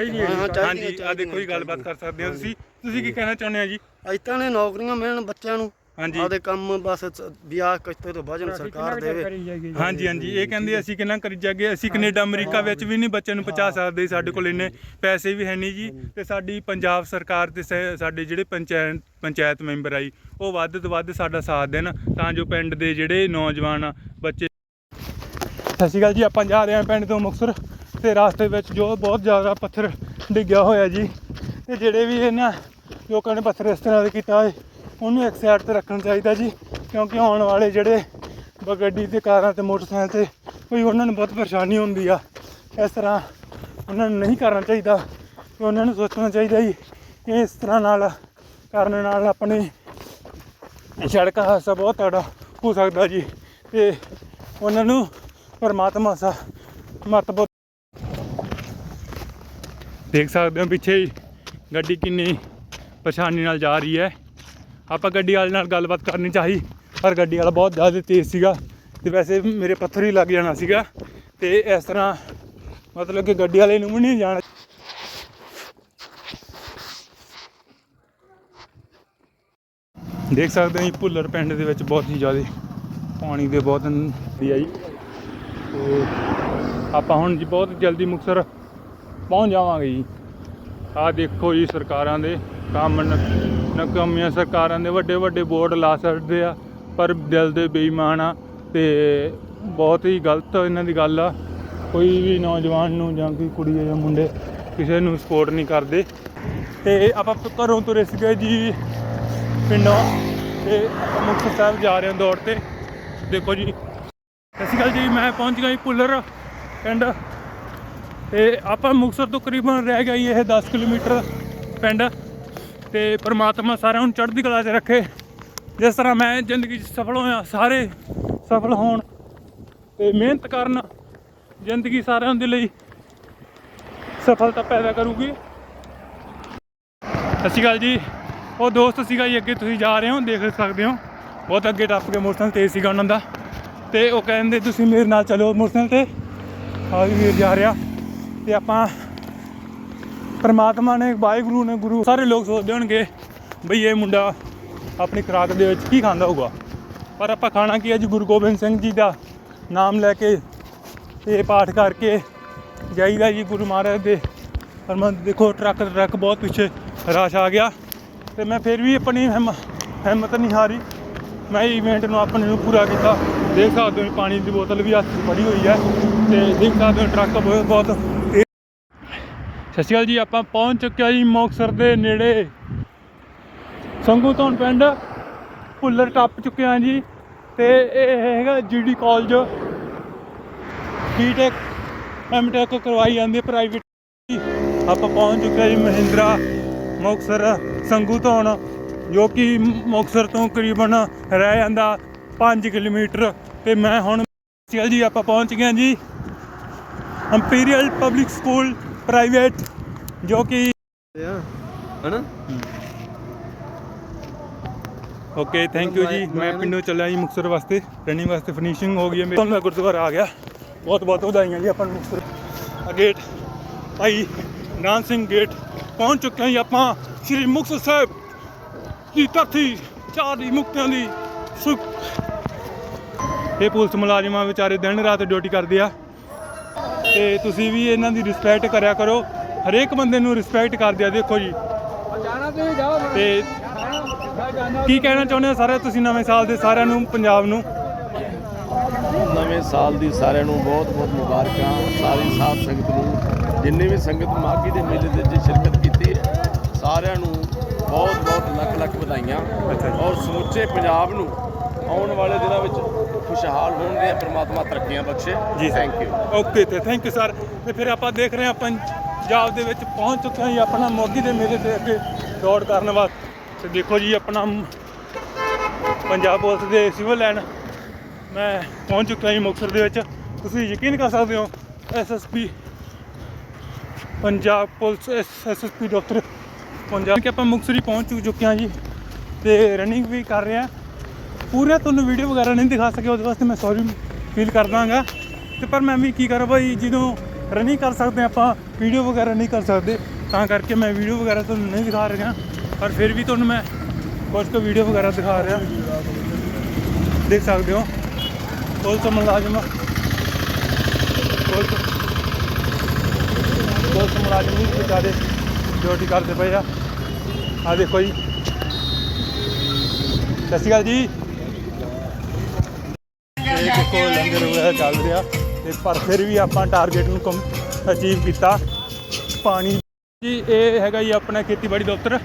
ਹਾਂਜੀ ਆ ਦੇਖੋ ਜੀ ਗੱਲਬਾਤ ਕਰ ਸਕਦੇ ਹੋ ਤੁਸੀਂ। ਤੁਸੀਂ ਕੀ ਕਹਿਣਾ ਚਾਹੁੰਦੇ ਹੋ ਜੀ? ਅਸੀਂ ਤਾਂ ਨੇ ਨੌਕਰੀਆਂ ਮਿਲਣ ਬੱਚਿਆਂ ਨੂੰ। ਹਾਂਜੀ। ਆਪਦੇ ਕੰਮ ਬਸ ਵਿਆਹ ਕਿਤੇ ਤੋਂ ਵਜਨ ਸਰਕਾਰ ਦੇਵੇ। ਹਾਂਜੀ ਹਾਂਜੀ। ਇਹ ਕਹਿੰਦੇ ਅਸੀਂ ਕਿੰਨਾ ਕਰੀ ਜਾਗੇ? ਅਸੀਂ ਕੈਨੇਡਾ ਅਮਰੀਕਾ ਵਿੱਚ ਵੀ ਨਹੀਂ ਬੱਚਿਆਂ ਨੂੰ ਪਹੁੰਚਾ ਸਕਦੇ ਸਾਡੇ ਕੋਲ ਇੰਨੇ ਪੈਸੇ ਵੀ ਹੈ ਨਹੀਂ ਜੀ। ਤੇ ਸਾਡੀ ਪੰਜਾਬ ਸਰਕਾਰ ਤੇ ਸਾਡੇ ਜਿਹੜੇ ਪੰਚਾਇਤ ਪੰਚਾਇਤ ਮੈਂਬਰ ਆਈ ਉਹ ਵੱਧ ਤੋਂ ਵੱਧ ਸਾਡਾ ਸਾਥ ਦੇਣ ਤਾਂ ਜੋ ਪਿੰਡ ਦੇ ਜਿਹੜੇ ਨੌਜਵਾਨ ਆ, ਬੱਚੇ ਸਤਿ ਸ਼੍ਰੀ ਅਕਾਲ ਜੀ। ਆਪਾਂ ਜਾ ਰਹੇ ਹਾਂ ਪਿੰਡ ਤੋਂ ਮੁਕਤਸਰ ਤੇ ਰਾਸਤੇ ਵਿੱਚ ਜੋ ਬਹੁਤ ਜ਼ਿਆਦਾ ਪੱਥਰ ਡਿੱਗਿਆ ਹੋਇਆ ਜੀ। ਤੇ ਜਿਹੜੇ ਵੀ ਇਹਨਾਂ ਲੋਕਾਂ ਨੇ ਪੱਥਰ ਇਸ ਤਰ੍ਹਾਂ ਦਾ ਕੀਤਾ ਹੋਏ ਉਹਨੂੰ ਇੱਕ ਸਾਈਡ ਤੇ ਰੱਖਣਾ ਚਾਹੀਦਾ ਜੀ, ਕਿਉਂਕਿ ਆਉਣ ਵਾਲੇ ਜਿਹੜੇ ਬ- ਗੱਡੀ ਤੇ ਕਾਰਾਂ ਤੇ ਮੋਟਰਸਾਈਕਲ ਤੇ ਕੋਈ ਉਹਨਾਂ ਨੂੰ ਬਹੁਤ ਪਰੇਸ਼ਾਨੀ ਹੁੰਦੀ ਆ। ਇਸ ਤਰ੍ਹਾਂ ਉਹਨਾਂ ਨੂੰ ਨਹੀਂ ਕਰਨਾ ਚਾਹੀਦਾ ਉਹਨਾਂ ਨੂੰ ਸੋਚਣਾ ਚਾਹੀਦਾ ਜੀ ਕਿ ਇਸ ਤਰ੍ਹਾਂ ਨਾਲ, ਕਰਨ ਨਾਲ ਆਪਣੀ ਸੜਕ ਹਾਦਸਾ ਬਹੁਤ ਤੜਾ ਹੋ ਸਕਦਾ ਜੀ, ਤੇ ਉਹਨਾਂ ਨੂੰ ਪਰਮਾਤਮਾ ਸਾ ਮਤ ਦੇਖ ਸਕਦੇ ਹੋ ਪਿੱਛੇ ਹੀ ਗੱਡੀ ਕਿੰਨੀ ਪਰੇਸ਼ਾਨੀ ਨਾਲ ਜਾ ਰਹੀ ਹੈ। ਆਪਾਂ ਗੱਡੀ ਵਾਲੇ ਨਾਲ ਗੱਲਬਾਤ ਕਰਨੀ ਚਾਹੀ, ਪਰ ਗੱਡੀ ਵਾਲਾ ਬਹੁਤ ਜ਼ਿਆਦਾ ਤੇਜ਼ ਸੀਗਾ ਤੇ ਵੈਸੇ ਮੇਰੇ ਪੱਥਰ ਹੀ ਲੱਗ ਜਾਣਾ ਸੀਗਾ ਤੇ ਇਸ ਤਰ੍ਹਾਂ ਮਤਲਬ ਕਿ ਗੱਡੀ ਵਾਲੇ ਨੂੰ ਵੀ ਨਹੀਂ ਜਾਣਾ ਦੇਖ ਸਕਦੇ ਹੋ ਜੀ, ਭੁੱਲਰ ਪਿੰਡ ਦੇ ਵਿੱਚ ਬਹੁਤ ਹੀ ਜ਼ਿਆਦਾ ਪਾਣੀ ਦੇ ਬਹੁਤ ਦੀ ਆਈ। ਤੇ ਆਪਾਂ ਹੁਣ ਜੀ ਬਹੁਤ ਜਲਦੀ ਮੁਕਤਸਰ ਪਹੁੰਚ ਜਾਵਾਂਗੇ ਜੀ। ਆਹ ਦੇਖੋ ਜੀ ਸਰਕਾਰਾਂ ਦੇ ਕੰਮ ਨਕਾਮੀਆਂ ਸਰਕਾਰਾਂ ਦੇ ਵੱਡੇ ਵੱਡੇ ਬੋਰਡ ਲਾ ਸਕਦੇ ਆ, ਪਰ ਦਿਲ ਦੇ ਬੇਈਮਾਨ ਆ ਤੇ ਬਹੁਤ ਹੀ ਗਲਤ ਇਹਨਾਂ ਦੀ ਗੱਲ ਆ। ਕੋਈ ਵੀ ਨੌਜਵਾਨ ਨੂੰ ਜਾਂ ਕੋਈ ਕੁੜੀ ਜਾਂ ਮੁੰਡੇ ਕਿਸੇ ਨੂੰ ਸਪੋਰਟ ਨਹੀਂ ਕਰਦੇ। ਤੇ ਆਪਾਂ ਘਰੋਂ ਤੁਰੇ ਸੀਗੇ ਜੀ ਪਿੰਡੋਂ ਤੇ ਮੁਕਤਸਰ ਸਾਹਿਬ ਜਾ ਰਹੇ ਹਾਂ ਦੌੜ ਤੇ। ਦੇਖੋ ਜੀ। ਸਤਿ ਸ਼੍ਰੀ ਅਕਾਲ ਜੀ, ਮੈਂ ਪਹੁੰਚ ਗਿਆ ਜੀ ਭੁੱਲਰ ਪਿੰਡ। ਤੇ ਆਪਾਂ ਮੁਕਤਸਰ ਤੋਂ ਕਰੀਬਨ ਰਹਿ ਗਿਆ ਇਹ 10 ਕਿਲੋਮੀਟਰ ਪਿੰਡ। ਤੇ ਪ੍ਰਮਾਤਮਾ ਸਾਰਿਆਂ ਨੂੰ ਚੜ੍ਹਦੀ ਕਲਾ 'ਚ ਰੱਖੇ। ਜਿਸ ਤਰ੍ਹਾਂ ਮੈਂ ਜ਼ਿੰਦਗੀ 'ਚ ਸਫਲ ਹੋਇਆ, ਸਾਰੇ ਸਫਲ ਹੋਣ ਤੇ ਮਿਹਨਤ ਕਰਨ ਜ਼ਿੰਦਗੀ ਸਾਰਿਆਂ ਦੇ ਲਈ ਸਫਲਤਾ ਪੈਦਾ ਕਰੂਗੀ। ਸਤਿ ਸ਼੍ਰੀ ਅਕਾਲ ਜੀ। ਉਹ ਦੋਸਤ ਸੀਗਾ ਜੀ, ਅੱਗੇ ਤੁਸੀਂ ਜਾ ਰਹੇ ਹੋ, ਦੇਖ ਸਕਦੇ ਹੋ। ਬਹੁਤ ਅੱਗੇ ਟੱਪ ਕੇ ਮੋਟਰਸਾਈਕਲ ਤੇਜ਼ ਸੀਗਾ ਉਹਨਾਂ ਦਾ। ਤੇ ਉਹ ਕਹਿੰਦੇ, ਤੁਸੀਂ ਮੇਰੇ ਨਾਲ ਚਲੋ ਮੋਟਰਸਾਈਕਲ ਤੇ। ਆ ਵੀ ਵੀਰ ਜਾ ਰਿਹਾ। ਤੇ ਆਪਾਂ ਪਰਮਾਤਮਾ ਨੇ, ਵਾਹਿਗੁਰੂ ਨੇ, ਗੁਰੂ ਸਾਰੇ ਲੋਕ ਸੋਚਦੇ ਹੋਣਗੇ ਬਈ ਇਹ ਮੁੰਡਾ ਆਪਣੀ ਖੁਰਾਕ ਦੇ ਵਿੱਚ ਕੀ ਖਾਂਦਾ ਹੋਊਗਾ। ਪਰ ਆਪਾਂ ਖਾਣਾ ਕੀ ਅੱਜ ਗੁਰੂ ਗੋਬਿੰਦ ਸਿੰਘ ਜੀ ਦਾ ਨਾਮ ਲੈ ਕੇ ਇਹ ਪਾਠ ਕਰਕੇ ਜਾਈਦਾ ਜੀ ਗੁਰੂ ਮਹਾਰਾਜ ਦੇ ਪਰਮਾ ਦੇਖੋ, ਟਰੱਕ ਟਰੱਕ ਬਹੁਤ ਪਿੱਛੇ ਰਸ਼ ਆ ਗਿਆ ਤੇ ਮੈਂ ਫਿਰ ਵੀ ਆਪਣੀ ਹਿੰਮ, ਹਿੰਮਤ ਨਹੀਂ ਹਾਰੀ। ਮੈਂ ਇਵੈਂਟ ਨੂੰ ਆਪਣੇ ਨੂੰ ਪੂਰਾ ਕੀਤਾ। ਦੇਖ ਸਕਦੇ ਹੋ ਪਾਣੀ ਦੀ ਬੋਤਲ ਵੀ ਹੱਥ 'ਚ ਫੜੀ ਹੋਈ ਹੈ ਤੇ ਦੇਖ ਸਕਦੇ ਹੋ, ਟਰੱਕ ਬਹੁਤ ਬਹੁਤ ਸਤਿ ਸ਼੍ਰੀ ਅਕਾਲ ਜੀ, ਆਪਾਂ ਪਹੁੰਚ ਚੁੱਕੇ ਹਾਂ ਜੀ ਮੁਕਤਸਰ ਦੇ ਨੇੜੇ। ਸੰਗੂਤੋਂ ਪਿੰਡ, ਭੁੱਲਰ ਟੱਪ ਚੁੱਕੇ ਹਾਂ ਜੀ, ਤੇ ਇਹ ਹੈਗਾ ਜੀਡੀ ਕਾਲਜ ਬੀਟੈਕ ਐਮਟੈਕ ਕਰਵਾਈ ਜਾਂਦੀ ਹੈ ਪ੍ਰਾਈਵੇਟ ਆਪਾਂ ਪਹੁੰਚ ਚੁੱਕੇ ਹਾਂ ਜੀ ਮਹਿੰਦਰਾ ਮੁਕਤਸਰ ਸੰਗੂਤੋਂ ਜੋ ਕਿ ਮੁਕਤਸਰ ਤੋਂ ਕਰੀਬਨ ਰਹਿ ਜਾਂਦਾ 5 ਕਿਲੋਮੀਟਰ। ਤੇ ਮੈਂ ਹੁਣ ਚਲ ਜੀ, ਆਪਾਂ ਪਹੁੰਚ ਗਏ ਜੀ। ਇੰਪੀਰੀਅਲ ਪਬਲਿਕ ਸਕੂਲ ਪ੍ਰਾਈਵੇਟ ਜੋ ਕਿ ਹਨਾ? ਓਕੇ ਥੈਂਕ ਯੂ ਜੀ। ਮੈਂ ਪਿੰਡੋਂ ਚੱਲਿਆ ਜੀ ਮੁਕਤਸਰ ਵਾਸਤੇ। ਰਨਿੰਗ ਵਾਸਤੇ ਫਿਨਿਸ਼ਿੰਗ ਹੋ ਗਈ ਹੈ ਮੇਰੀ। ਤੁਹਾਨੂੰ ਗੁਰਦੁਆਰਾ ਆ ਗਿਆ। ਬਹੁਤ ਬਹੁਤ ਵਧਾਈਆਂ ਜੀ ਆਪਾਂ ਨੂੰ ਮੁਕਤਸਰ। ਆ ਗੇਟ ਭਾਈ ਨਾਨ ਸਿੰਘ ਗੇਟ ਪਹੁੰਚ ਚੁੱਕੇ ਹਾਂ ਜੀ ਆਪਾਂ। ਸ੍ਰੀ ਮੁਕਤਸਰ ਸਾਹਿਬ ਦੀ ਧਰਤੀ ਚਾਰ ਦੀ ਮੁਕਤਿਆਂ ਦੀ ਸੁਖ। ਇਹ ਪੁਲਿਸ ਮੁਲਾਜ਼ਮਾਂ ਵਿਚਾਰੇ ਦਿਨ ਰਾਤ ਡਿਊਟੀ ਕਰਦੇ ਆ। ਤੇ ਤੁਸੀਂ ਵੀ ਇਹਨਾਂ ਦੀ ਰਿਸਪੈਕਟ ਕਰਿਆ ਕਰੋ। ਹਰੇਕ ਬੰਦੇ ਨੂੰ ਰਿਸਪੈਕਟ ਕਰਦੇ ਆ ਦੇਖੋ ਜੀ। ਤੇ ਕੀ ਕਹਿਣਾ ਚਾਹੁੰਦੇ ਹੋ ਸਾਰੇ ਤੁਸੀਂ ਨਵੇਂ ਸਾਲ ਦੇ ਸਾਰਿਆਂ ਨੂੰ ਪੰਜਾਬ ਨੂੰ? ਨਵੇਂ ਸਾਲ ਦੀ ਸਾਰਿਆਂ ਨੂੰ ਬਹੁਤ-ਬਹੁਤ ਮੁਬਾਰਕਾਂ ਸਾਰੀ ਸਾਧ ਸੰਗਤ ਨੂੰ। ਜਿੰਨੇ ਵੀ ਸੰਗਤ ਮਾਘੀ ਦੇ ਮੇਲੇ ਦੇ ਵਿੱਚ ਸ਼ਿਰਕਤ ਕੀਤੀ ਹੈ ਸਾਰਿਆਂ ਨੂੰ ਬਹੁਤ-ਬਹੁਤ ਲੱਖ-ਲੱਖ ਵਧਾਈਆਂ। ਔਰ ਸਮੁੱਚੇ ਪੰਜਾਬ ਨੂੰ ਆਉਣ ਵਾਲੇ ਦਿਨਾਂ ਵਿੱਚ ਖੁਸ਼ਹਾਲ ਹੋਣ ਦੇ ਪ੍ਰਮਾਤਮਾ ਤਰੱਕੀਆਂ ਬਖਸ਼ੇ। ਜੀ। ਥੈਂਕ ਯੂ ਓਕੇ ਤੇ ਥੈਂਕ ਯੂ ਸਰ ਤੇ ਫਿਰ ਆਪਾਂ ਦੇਖ ਰਹੇ ਹਾਂ ਪੰਜਾਬ ਦੇ ਵਿੱਚ ਪਹੁੰਚ ਚੁੱਕੇ ਹਾਂ ਜੀ ਆਪਣਾ ਮੋਗੀ ਦੇ ਮੇਲੇ ਤੇ ਅੱਗੇ ਦੌੜ ਕਰਨ ਵਾਸਤੇ। ਤੇ ਦੇਖੋ ਜੀ ਆਪਣਾ ਪੰਜਾਬ ਪੁਲਿਸ ਦੇ ਸਿਵਲ ਲਾਈਨ ਮੈਂ ਪਹੁੰਚ ਚੁੱਕਾ ਜੀ ਮੁਕਤਸਰ ਦੇ ਵਿੱਚ। ਤੁਸੀਂ ਯਕੀਨ ਕਰ ਸਕਦੇ ਹੋ SSP Punjab police SSP doctor Punjab. ਕਿ ਆਪਾਂ ਮੁਕਤਸਰ ਹੀ ਪਹੁੰਚ ਚੁੱਕੇ ਹਾਂ ਜੀ ਤੇ ਰਨਿੰਗ ਵੀ ਕਰ ਰਹੇ ਹਾਂ। ਪੂਰਾ ਤੁਹਾਨੂੰ ਵੀਡੀਓ ਵਗੈਰਾ ਨਹੀਂ ਦਿਖਾ ਸਕਿਆ ਉਹਦੇ ਵਾਸਤੇ ਮੈਂ ਸੌਰੀ ਫੀਲ ਕਰਦਾਗਾ ਤੇ ਪਰ ਮੈਂ ਵੀ ਕੀ ਕਰਾਂ ਭਾਈ ਜਦੋਂ ਰਨਿੰਗ ਕਰ ਸਕਦੇ ਹਾਂ ਆਪਾਂ ਵੀਡੀਓ ਵਗੈਰਾ ਨਹੀਂ ਕਰ ਸਕਦੇ, ਤਾਂ ਕਰਕੇ ਮੈਂ ਵੀਡੀਓ ਵਗੈਰਾ ਤੁਹਾਨੂੰ ਨਹੀਂ ਦਿਖਾ ਰਿਹਾ। ਪਰ ਫਿਰ ਵੀ ਤੁਹਾਨੂੰ ਮੈਂ ਕੁਝ ਕੁ ਵੀਡੀਓ ਵਗੈਰਾ ਦਿਖਾ ਰਿਹਾ। ਦੇਖ ਸਕਦੇ ਹੋ। ਪੁਲਿਸ ਮੁਲਾਜ਼ਮ। ਪੁਲਿਸ ਤੋਂ ਮੁਲਾਜ਼ਮ ਵੀ ਵਿਚਾਰੇ ਡਿਊਟੀ ਕਰਦੇ ਪਏ ਆ। ਆ ਦੇਖੋ ਜੀ। ਸਤਿ ਸ਼੍ਰੀ ਅਕਾਲ ਜੀ। ਦੇਖੋ, ਲੰਗਰ ਵਗੈਰਾ ਚੱਲ ਰਿਹਾ ਤੇ ਪਰ ਫਿਰ ਵੀ ਆਪਾਂ ਟਾਰਗੇਟ ਨੂੰ ਕਮ ਅਚੀਵ ਕੀਤਾ। ਪਾਣੀ ਜੀ, ਇਹ ਹੈਗਾ ਜੀ ਆਪਣਾ ਖੇਤੀਬਾੜੀ ਦਫ਼ਤਰ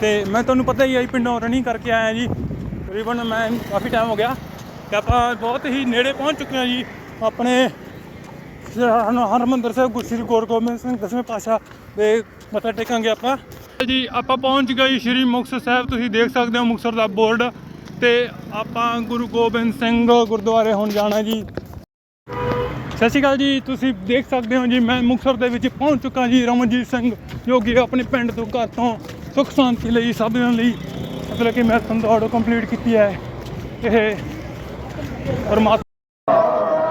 ਤੇ ਮੈਂ ਤੁਹਾਨੂੰ ਪਤਾ ਹੀ ਹੈ ਪਿੰਡੋਂ ਰਨਿੰਗ ਕਰਕੇ ਆਇਆ ਜੀ। ਤਕਰੀਬਨ ਮੈਂ ਕਾਫੀ ਟਾਈਮ ਹੋ ਗਿਆ ਤੇ ਆਪਾਂ ਬਹੁਤ ਹੀ ਨੇੜੇ ਪਹੁੰਚ ਚੁੱਕੇ ਹਾਂ ਜੀ ਆਪਣੇ ਹਰ- ਹਰਿਮੰਦਰ ਸਾਹਿਬ, ਗੁਰੂ ਸ੍ਰੀ ਗੁਰੂ ਗੋਬਿੰਦ ਸਿੰਘ ਦਸਵੇਂ ਪਾਤਸ਼ਾਹ ਦੇ ਮੱਥਾ ਟੇਕਾਂਗੇ ਆਪਾਂ। ਜੀ, ਆਪਾਂ ਪਹੁੰਚ ਗਏ ਸ਼੍ਰੀ ਮੁਕਤਸਰ ਸਾਹਿਬ, ਤੁਸੀਂ ਦੇਖ ਸਕਦੇ ਹੋ ਮੁਕਤਸਰ ਦਾ ਬੋਰਡ। ਤੇ ਆਪਾਂ ਗੁਰੂ ਗੋਬਿੰਦ ਸਿੰਘ ਗੁਰਦੁਆਰੇ ਹੁਣ ਜਾਣਾ ਜੀ। ਸਤਿ ਸ਼੍ਰੀ ਅਕਾਲ ਜੀ, ਤੁਸੀਂ ਦੇਖ ਸਕਦੇ ਹੋ ਜੀ, ਮੈਂ ਮੁਕਤਸਰ ਦੇ ਵਿੱਚ ਪਹੁੰਚ ਚੁੱਕਾ ਜੀ, ਰਮਨਜੀਤ ਸਿੰਘ, ਜੋ ਕਿ ਆਪਣੇ ਪਿੰਡ ਤੋਂ ਘਰ ਤੋਂ ਸੁੱਖ ਸ਼ਾਂਤੀ ਲਈ, ਸਭ ਦੇ ਲਈ, ਮਤਲਬ ਕਿ ਮੈਂ ਤੁਹਾਨੂੰ ਦੌੜ ਕੰਪਲੀਟ ਕੀਤੀ ਹੈ। ਇਹ ਪਰਮਾਤਮਾ